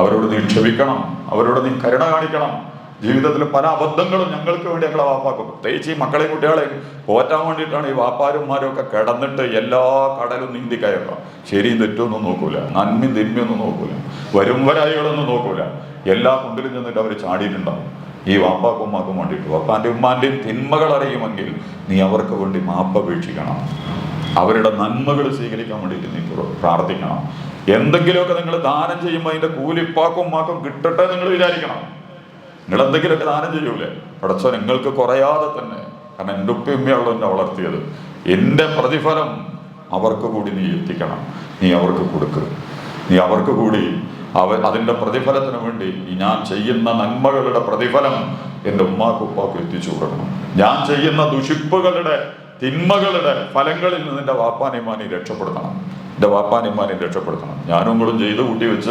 അവരോട് നീ ക്ഷമിക്കണം അവരോട് നീ കരുണ കാണിക്കണം. ജീവിതത്തിൽ പല അബദ്ധങ്ങളും ഞങ്ങൾക്ക് വേണ്ടി ഞങ്ങളെ വാപ്പാക്കും. പ്രത്യേകിച്ച് ഈ മക്കളെയും കുട്ടികളെയും പോറ്റാൻ വേണ്ടിയിട്ടാണ് ഈ വാപ്പാരുമാരും ഒക്കെ കിടന്നിട്ട് എല്ലാ കടലും നീന്തി കയറുക. ശരിയും തെറ്റൊന്നും നോക്കൂല. നന്മയും തിന്മയൊന്നും നോക്കൂല. വരും വരായികളൊന്നും നോക്കൂല. എല്ലാ കുണ്ടിലും ചെന്നിട്ട് അവർ ചാടിയിട്ടുണ്ടാവും. ഈ വാപ്പാക്കും ഉമ്മാക്കും വേണ്ടിയിട്ട് വാപ്പാന്റെ ഉമ്മാന്റെയും തിന്മകൾ അറിയുമെങ്കിൽ നീ അവർക്ക് വേണ്ടി മാപ്പപേക്ഷിക്കണം അവരുടെ നന്മകൾ സ്വീകരിക്കാൻ വേണ്ടിയിട്ട് നീ പ്ര- പ്രാർത്ഥിക്കണം. എന്തെങ്കിലുമൊക്കെ നിങ്ങൾ ദാനം ചെയ്യുമ്പോൾ അതിന്റെ കൂലി ഇപ്പാക്കും മാക്കും കിട്ടട്ടെ നിങ്ങൾ വിചാരിക്കണം. നിങ്ങൾ എന്തെങ്കിലുമൊക്കെ ദാനം ചെയ്യൂലേ? പടച്ചോ നിങ്ങൾക്ക് കുറയാതെ തന്നെ. കാരണം എന്റെ ഉപ്പ ഉമ്മയാണല്ലോ എന്നെ വളർത്തിയത്. എന്റെ പ്രതിഫലം അവർക്ക് കൂടി നീ എത്തിക്കണം. നീ അവർക്ക് കൊടുക്കുക നീ അവർക്ക് കൂടി അവ അതിന്റെ പ്രതിഫലത്തിന് വേണ്ടി ഞാൻ ചെയ്യുന്ന നന്മകളുടെ പ്രതിഫലം എന്റെ ഉമ്മാക്കുപ്പാക്ക് എത്തിച്ചു കൊടുക്കണം. ഞാൻ ചെയ്യുന്ന ദുഷിപ്പുകളുടെ തിന്മകളുടെ ഫലങ്ങളിൽ നിന്ന് എന്റെ വാപ്പാനിമാനെ രക്ഷപ്പെടുത്തണം. എന്റെ വാപ്പാനിമാനെ രക്ഷപ്പെടുത്തണം. ഞാനും കൂടെ ചെയ്ത് കൂട്ടി വെച്ച്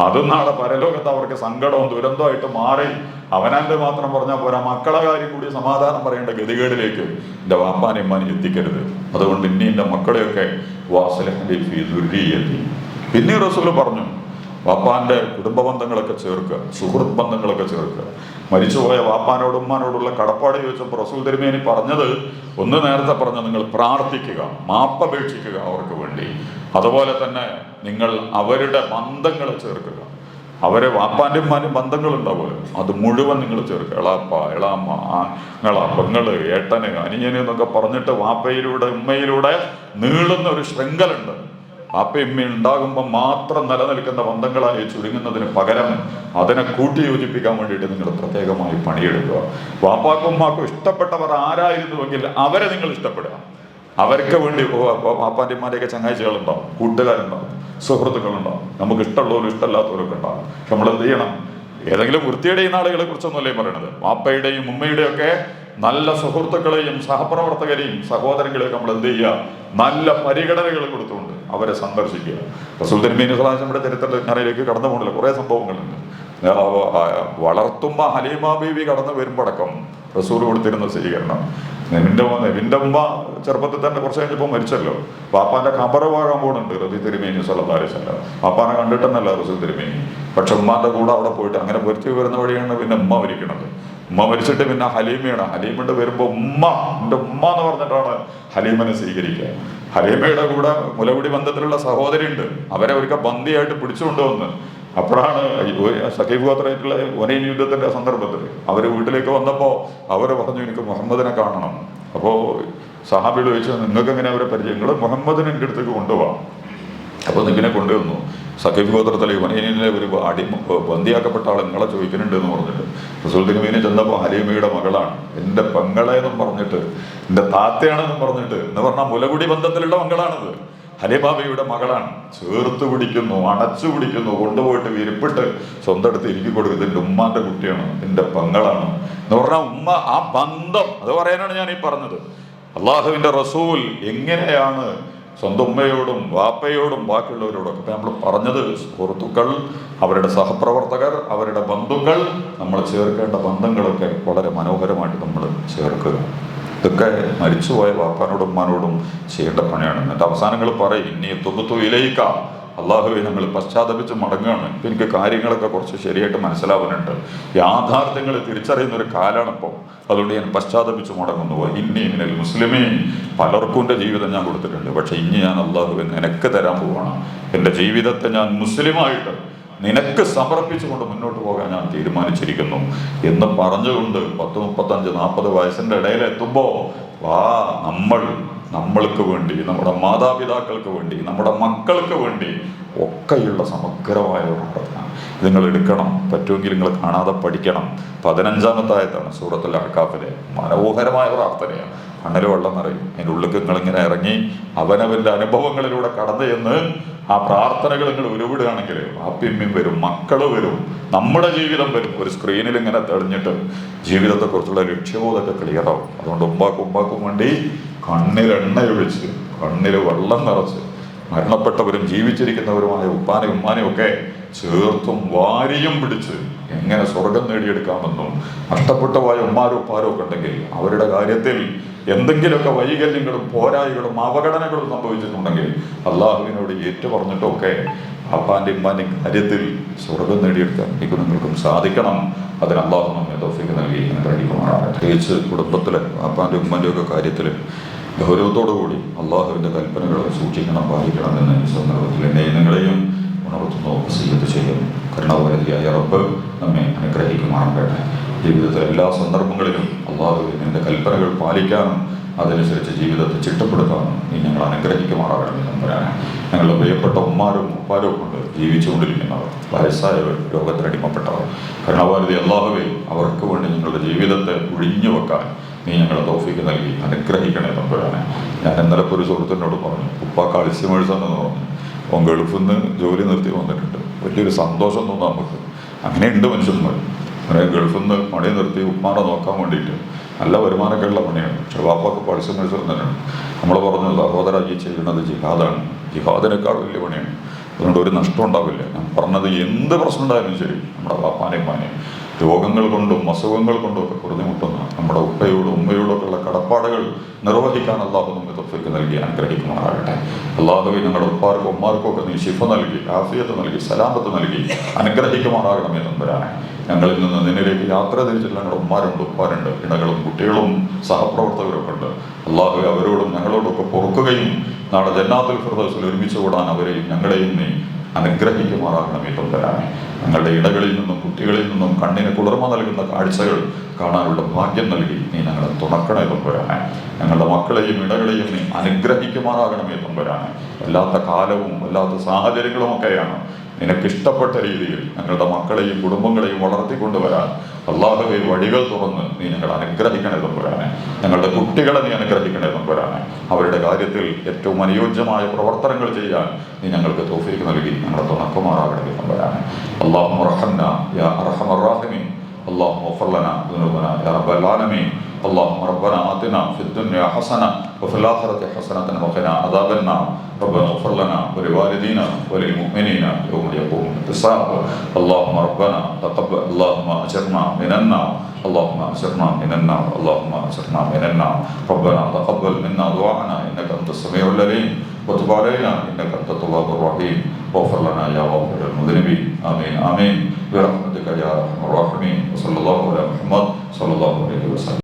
അതും നാളെ പരലോകത്ത് അവർക്ക് സങ്കടവും ദുരന്തമായിട്ട് മാറി അവനാന്റെ മാത്രം പറഞ്ഞാൽ പോരാ. മക്കളെ കാര്യം കൂടി സമാധാനം പറയേണ്ട ഗതികേടിലേക്ക് എന്റെ വാപ്പാനിമാനെ എത്തിക്കരുത്. അതുകൊണ്ട് ഇനി എന്റെ മക്കളെയൊക്കെ വാസലഹലി ഫീ എത്തി പിന്നെ റസൂൽ പറഞ്ഞു വാപ്പാന്റെ കുടുംബ ബന്ധങ്ങളൊക്കെ ചേർക്കുക സുഹൃത്ത് ബന്ധങ്ങളൊക്കെ ചേർക്കുക. മരിച്ചുപോയ വാപ്പാനോടും ഉമ്മാനോടുള്ള കടപ്പാട് ചോദിച്ചപ്പോൾ റസൂൽ തിരുമേനി പറഞ്ഞത് ഒന്ന് നേരത്തെ പറഞ്ഞ നിങ്ങൾ പ്രാർത്ഥിക്കുക മാപ്പപേക്ഷിക്കുക അവർക്ക് വേണ്ടി. അതുപോലെ തന്നെ നിങ്ങൾ അവരുടെ ബന്ധങ്ങളെ ചേർക്കുക. അവരെ വാപ്പാന്റെ ഉമ്മാനും ബന്ധങ്ങൾ ഉണ്ടാവുമല്ലോ. അത് മുഴുവൻ നിങ്ങൾ ചേർക്കുക. എളാപ്പ എളാമ്മ ആങ്ങള പെങ്ങൾ ഏട്ടന് അനിയന് എന്നൊക്കെ പറഞ്ഞിട്ട് വാപ്പയിലൂടെ ഉമ്മയിലൂടെ നീളുന്ന ഒരു ശൃംഖലുണ്ട് വാപ്പയും ഉമ്മയും ഉണ്ടാകുമ്പോൾ മാത്രം നിലനിൽക്കുന്ന ബന്ധങ്ങളായി ചുരുങ്ങുന്നതിന് പകരം അതിനെ കൂട്ടി യോജിപ്പിക്കാൻ വേണ്ടിയിട്ട് നിങ്ങൾ പ്രത്യേകമായി പണിയെടുക്കുക. വാപ്പാക്കും ഉമ്മാക്കും ഇഷ്ടപ്പെട്ടവർ ആരായിരുന്നുവെങ്കിൽ അവരെ നിങ്ങൾ ഇഷ്ടപ്പെടുക. അവർക്ക് വേണ്ടി വാപ്പാന്റെമാരെയൊക്കെ ചങ്ങാഴ്ചകളുണ്ടാവും കൂട്ടുകാരുണ്ടാവും സുഹൃത്തുക്കളുണ്ടാവും നമുക്ക് ഇഷ്ടമുള്ളവരും ഇഷ്ടമല്ലാത്തവരൊക്കെ ഉണ്ടാവും. നമ്മൾ എന്ത് ചെയ്യണം? ഏതെങ്കിലും വൃത്തിയുടെയും ആളുകളെ കുറിച്ചൊന്നുമല്ലേ പറയണത്? വാപ്പയുടെയും ഉമ്മയുടെയും ഒക്കെ നല്ല സുഹൃത്തുക്കളെയും സഹപ്രവർത്തകരെയും സഹോദരങ്ങളെയും നമ്മൾ എന്ത് ചെയ്യുക? നല്ല പരിഗണനകൾ കൊടുത്തുകൊണ്ട് അവരെ സന്ദർശിക്കുക. റസൂൽ തിരുമീൻ നമ്മുടെ ചരിത്രത്തിൽ ഞാനിലേക്ക് കടന്നു പോകുന്നില്ല. കുറേ സംഭവങ്ങളുണ്ട്. വളർത്തുമ്മ ഹലീമ ബീവി കടന്നു വരുമ്പടക്കം റസൂൽ കൊടുത്തിരുന്ന സ്വീകരണം. നിന്റെ നിന്റെ ഉമ്മ ചെറുപ്പത്തിൽ തന്നെ കുറച്ച് കഴിഞ്ഞപ്പോൾ മരിച്ചല്ലോ. പാപ്പാന്റെ കബറവാകാൻ പോകുന്നുണ്ട് റബി തിരുമേനി സല്ലാസ്വല്ല പാപ്പാനെ കണ്ടിട്ടെന്നല്ല റസൂൽ തിരുമേനി പക്ഷെ ഉമ്മാന്റെ കൂടെ അവിടെ പോയിട്ട് അങ്ങനെ പൊരുത്തി വരുന്ന വഴിയാണ് പിന്നെ ഉമ്മ മരിക്കണത്. ഉമ്മ മരിച്ചിട്ട് പിന്നെ ഹലീമയാണ്. ഹലീമയുടെ വരുമ്പോൾ ഉമ്മ എന്റെ ഉമ്മ എന്ന് പറഞ്ഞിട്ടാണ് ഹലീമനെ സ്വീകരിക്കുക. ഹലീമയുടെ കൂടെ മുലകുടി ബന്ധത്തിലുള്ള സഹോദരി ഉണ്ട് അവരെ ഒരിക്കൽ ബന്ദിയായിട്ട് പിടിച്ചുകൊണ്ടുവന്ന് അപ്പോഴാണ് സഖീഫ് ഗോത്രമായിട്ടുള്ള ഒനൈൻ യുദ്ധത്തിന്റെ സന്ദർഭത്തിൽ അവർ വീട്ടിലേക്ക് വന്നപ്പോൾ അവർ പറഞ്ഞു എനിക്ക് മുഹമ്മദിനെ കാണണം. അപ്പോൾ സഹാബികൾ ചോദിച്ചു നിങ്ങൾക്ക് എങ്ങനെ അവരെ പരിചയങ്ങൾ മുഹമ്മദിനെ എന്റെ അടുത്തേക്ക് കൊണ്ടുപോകാം അപ്പോൾ നിങ്ങനെ കൊണ്ടുവന്നു. സഖീഫ് ഗോത്രത്തിലെ യുവനീനിലെ ഒരു അടി ബന്ദിയാക്കപ്പെട്ട ആൾ നിങ്ങളെ ചോദിക്കുന്നുണ്ട് എന്ന് പറഞ്ഞിട്ട് റസൂൽ തിരുമീനെ ചെന്നപ്പോൾ ഹലീമയുടെ മകളാണ്. എന്റെ പെങ്ങളെ എന്നും പറഞ്ഞിട്ട് എന്റെ താത്തയാണെന്നും പറഞ്ഞിട്ട് എന്ന് പറഞ്ഞാൽ മുലകുടി ബന്ധത്തിലുള്ള മകളാണത്. ഹലിബാബയുടെ മകളാണ്. ചേർത്ത് പിടിക്കുന്നു അണച്ചു പിടിക്കുന്നു കൊണ്ടുപോയിട്ട് വിരിപ്പിട്ട് സ്വന്തം അടുത്ത് ഇരിക്കി കൊടുക്കും. എന്റെ ഉമ്മാന്റെ കുട്ടിയാണ് എന്റെ പെങ്ങളാണ് എന്ന് പറഞ്ഞാൽ ഉമ്മ ആ ബന്ധം. അത് പറയാനാണ് ഞാൻ ഈ പറഞ്ഞത്. അള്ളാഹുവിന്റെ റസൂൽ എങ്ങനെയാണ് സ്വന്തം ഉമ്മയോടും വാപ്പയോടും ബാക്കിയുള്ളവരോടൊക്കെ നമ്മൾ പറഞ്ഞത് സുഹൃത്തുക്കൾ അവരുടെ സഹപ്രവർത്തകർ അവരുടെ ബന്ധുക്കൾ നമ്മൾ ചേർക്കേണ്ട ബന്ധങ്ങളൊക്കെ വളരെ മനോഹരമായിട്ട് നമ്മൾ ചേർക്കുക. ഇതൊക്കെ മരിച്ചുപോയ വാപ്പാനോടും ഉമ്മാനോടും ചെയ്യേണ്ട പണിയാണ്. എന്നിട്ട് അവസാനങ്ങൾ പറയും ഇനി തുബത്തു ഇലയിക്ക. അള്ളാഹുവെ ഞങ്ങൾ പശ്ചാത്തപിച്ച് മടങ്ങുകയാണ് ഇപ്പം എനിക്ക് കാര്യങ്ങളൊക്കെ കുറച്ച് ശരിയായിട്ട് മനസ്സിലാവുന്നുണ്ട് യാഥാർത്ഥ്യങ്ങൾ തിരിച്ചറിയുന്ന ഒരു കാലമാണ് ഇപ്പോൾ അതുകൊണ്ട് ഞാൻ പശ്ചാത്തപിച്ച് മടങ്ങുന്നു. ഇനി ഇങ്ങനെ മുസ്ലിമേ പലർക്കും ജീവിതം ഞാൻ കൊടുത്തിട്ടുണ്ട്. പക്ഷെ ഇനി ഞാൻ അള്ളാഹുവെ നിനക്ക് തരാൻ പോവാണ്. എന്റെ ജീവിതത്തെ ഞാൻ മുസ്ലിമായിട്ട് നിനക്ക് സമർപ്പിച്ചുകൊണ്ട് മുന്നോട്ട് പോകാൻ ഞാൻ തീരുമാനിച്ചിരിക്കുന്നു. എന്ന് പറഞ്ഞുകൊണ്ട് പത്ത് മുപ്പത്തഞ്ച് നാൽപ്പത് വയസ്സിന്റെ ഇടയിൽ എത്തുമ്പോൾ വാ നമ്മൾ നമ്മൾക്ക് വേണ്ടി നമ്മുടെ മാതാപിതാക്കൾക്ക് വേണ്ടി നമ്മുടെ മക്കൾക്ക് വേണ്ടി ഒക്കെയുള്ള സമഗ്രമായ ഒരു പ്രാർത്ഥന. നിങ്ങൾ എടുക്കണം. പറ്റുമെങ്കിൽ നിങ്ങൾ കാണാതെ പഠിക്കണം. പതിനഞ്ചാമത്തെ ആയത്താണ് സൂറത്തുൽ മനോഹരമായ പ്രാർത്ഥനയാണ്. കണ്ണിൽ വെള്ളം നിറയും. അതിന്റെ ഉള്ളിൽ നിങ്ങളിങ്ങനെ ഇറങ്ങി അവനവന്റെ അനുഭവങ്ങളിലൂടെ കടന്നു ചെന്ന് ആ പ്രാർത്ഥനകൾ നിങ്ങൾ ഉരുവിടുകയാണെങ്കിൽ ആപ്പിയമ്മയും വരും മക്കൾ വരും നമ്മുടെ ജീവിതം വരും. ഒരു സ്ക്രീനിൽ ഇങ്ങനെ തെളിഞ്ഞിട്ട് ജീവിതത്തെക്കുറിച്ചുള്ള ലക്ഷ്യബോധമൊക്കെ ക്ലിയർ ആവും. അതുകൊണ്ട് ഉമ്പാക്കും ഉമ്പാക്കും വേണ്ടി കണ്ണിൽ എണ്ണയൊഴിച്ച് കണ്ണിൽ വെള്ളം നിറച്ച് മരണപ്പെട്ടവരും ജീവിച്ചിരിക്കുന്നവരുമായ ഉപ്പാനെയും ഉമ്മാനെയും ഒക്കെ ചേർത്തും വാരിയും പിടിച്ച് എങ്ങനെ സ്വർഗം നേടിയെടുക്കാമെന്നും നഷ്ടപ്പെട്ട പോയ ഉമ്മാരും ഉപ്പാരും ഒക്കെ ഉണ്ടെങ്കിൽ അവരുടെ കാര്യത്തിൽ എന്തെങ്കിലുമൊക്കെ വൈകല്യങ്ങളും പോരായികളും അവഗണനകളും സംഭവിച്ചിട്ടുണ്ടെങ്കിൽ അള്ളാഹുവിനോട് ഏറ്റു പറഞ്ഞിട്ടൊക്കെ അപ്പാന്റെ ഉമ്മാന്റെയും കാര്യത്തിൽ സ്വർഗം നേടിയെടുക്കാൻ എനിക്ക് നിങ്ങൾക്കും സാധിക്കണം. അതിന് അള്ളാഹു നമ്മെ തോഫിക്ക് നൽകി അനുഗ്രഹിക്കുമാറാകട്ടെ. പ്രത്യേകിച്ച് കുടുംബത്തിലെ അപ്പാന്റെ ഉമ്മാന്റെ ഒക്കെ കാര്യത്തിൽ ഗൗരവത്തോടു കൂടി അള്ളാഹുവിന്റെ കൽപ്പനകൾ സൂക്ഷിക്കണം പാലിക്കണം എന്ന് ഈ സന്ദർഭത്തിൽ എന്നെയും ഉണർത്തുന്നു വസീയത്ത് ചെയ്യും. കരുണാവരതിയായ റബ്ബ് നമ്മെ അനുഗ്രഹിക്കുമാറാകട്ടെ. ജീവിതത്തിലെ എല്ലാ സന്ദർഭങ്ങളിലും അള്ളാഹുവിന്റെ കൽപ്പനകൾ പാലിക്കാനും അതനുസരിച്ച് ജീവിതത്തെ ചിട്ടപ്പെടുത്താനും നീ ഞങ്ങൾ അനുഗ്രഹിക്കുമാറാകണം നമ്പരാണ് ഞങ്ങളുടെ പ്രിയപ്പെട്ട ഉമ്മാരും ഉപ്പാരും കൊണ്ട് ജീവിച്ചുകൊണ്ടിരിക്കുന്നവർ വയസ്സായവർ രോഗത്തിനടിമപ്പെട്ടവർ കരുണാവാരതി അള്ളാഹുവെ അവർക്ക് വേണ്ടി ഞങ്ങളുടെ ജീവിതത്തെ ഒഴിഞ്ഞു വെക്കാൻ നീ ഞങ്ങളെ തോഫിക്ക് നൽകി അനുഗ്രഹിക്കണേ നമ്പരാണ് ഞാൻ ഇന്നലെ ഒരു സുഹൃത്തിനോട് പറഞ്ഞു ഉപ്പ കളിസ്യമേഴ്സാണെന്ന് പറഞ്ഞു. അവൻ ഗൾഫിൽ നിന്ന് ജോലി നിർത്തി വന്നിട്ടുണ്ട്. വലിയൊരു സന്തോഷം തോന്നുന്നു നമുക്ക്. അങ്ങനെയുണ്ട് മനുഷ്യന്മാർ അങ്ങനെ ഗൾഫിൽ നിന്ന് പണി നിർത്തി ഉപ്പാടെ നോക്കാൻ വേണ്ടിയിട്ട്. നല്ല വരുമാനമൊക്കെ ഉള്ള പണിയാണ്. പക്ഷെ വാപ്പാക്ക് പഠിച്ചു മത്സരം തന്നെയാണ് നമ്മൾ പറഞ്ഞു സഹോദര ഈ ചെയ്യുന്നത് ജിഹാദാണ്. ജിഹാദിനേക്കാൾ വലിയ പണിയാണ്. അതുകൊണ്ട് ഒരു നഷ്ടം ഉണ്ടാവില്ല. ഞാൻ പറഞ്ഞത് എന്ത് പ്രശ്നം ഉണ്ടായാലും ശരി നമ്മുടെ വാപ്പാനെയും മാനെയും രോഗങ്ങൾ കൊണ്ടും അസുഖങ്ങൾ കൊണ്ടും ഒക്കെ മുട്ടുന്ന നമ്മുടെ ഉപ്പയോടും ഉമ്മയോടൊക്കെ ഉള്ള കടപ്പാടുകൾ നിർവഹിക്കാൻ അള്ളാഹു നമുക്ക് തൊഫയ്ക്ക് നൽകി അനുഗ്രഹിക്കുമാറാകട്ടെ. അള്ളാഹുവി ഞങ്ങളുടെ ഉപ്പാർക്കും ഉമ്മാർക്കും ഒക്കെ നീ ശിഫ നൽകി ആഫിയത്ത് നൽകി സലാമത്ത് നൽകി അനുഗ്രഹിക്കുമാറാകണമേ നമ്പരാനെ. ഞങ്ങളിൽ നിന്ന് നിന്നിലേക്ക് യാത്ര തിരിച്ചിട്ട് ഞങ്ങളുടെ ഉമ്മാരുണ്ട് ഉപ്പാരുണ്ട് ഇണകളും കുട്ടികളും സഹപ്രവർത്തകരൊക്കെ ഉണ്ട് അള്ളാഹു അവരോടും ഞങ്ങളോടൊക്കെ പൊറുക്കുകയും നാളെ ജന്നാത്തുൽ ഫിർദൗസിൽ ഒരുമിച്ച് കൂടാൻ അവരെയും ഞങ്ങളെയും നീ അനുഗ്രഹിക്കുമാറാകണമേ തൊണ്ടരാണ് ഞങ്ങളുടെ ഇടകളിൽ നിന്നും കുട്ടികളിൽ നിന്നും കണ്ണിന് കുളിർമ നൽകുന്ന കാഴ്ചകൾ കാണാനുള്ള ഭാഗ്യം നൽകി നീ ഞങ്ങളെ തുണക്കണേ തൊമ്പരാണ് ഞങ്ങളുടെ മക്കളെയും ഇടകളെയും നീ അനുഗ്രഹിക്കുമാറാകണമേ തൊമ്പരാണ് വല്ലാത്ത കാലവും വല്ലാത്ത സാഹചര്യങ്ങളും ഒക്കെയാണ് നിനക്കിഷ്ടപ്പെട്ട രീതിയിൽ ഞങ്ങളുടെ മക്കളെയും കുടുംബങ്ങളെയും വളർത്തിക്കൊണ്ടുവരാൻ അള്ളാഹുവെ വഴികൾ തുറന്ന് നീ ഞങ്ങളെ അനുഗ്രഹിക്കണേ തമ്പുരാനെ ഞങ്ങളുടെ കുട്ടികളെ നീ അനുഗ്രഹിക്കണേ തമ്പുരാനെ അവരുടെ കാര്യത്തിൽ ഏറ്റവും അനുയോജ്യമായ പ്രവർത്തനങ്ങൾ ചെയ്യാൻ നീ ഞങ്ങൾക്ക് തോഫിക്ക് നൽകി ഞങ്ങളെ തുണക്കുമാറാകണമേ തമ്പുരാനെ അള്ളാഹു റഹന്ന യാ അർഹമർ റാഹിമീൻ اللهم اغفر لنا ذنوبنا يا رب العالمين اللهم ربنا آتنا في الدنيا حسنة وفي الآخرة حسنة وقنا عذاب النار ربنا اغفر لنا ولوالدينا وللمؤمنين يوم يقوم الحساب. اللهم ربنا تقبل. اللهم أجرنا من النار. اللهم أجرنا من النار. اللهم أجرنا من النار. ربنا تقبل منا دعاءنا. إنك أنت السميع العليم. وتب علينا. إنك أنت التواب الرحيم. واغفر لنا يا غافر المذنبين. آمين آمين. برحمتك يا أرحم الراحمين. وصلى الله على محمد. صلى الله عليه وسلم.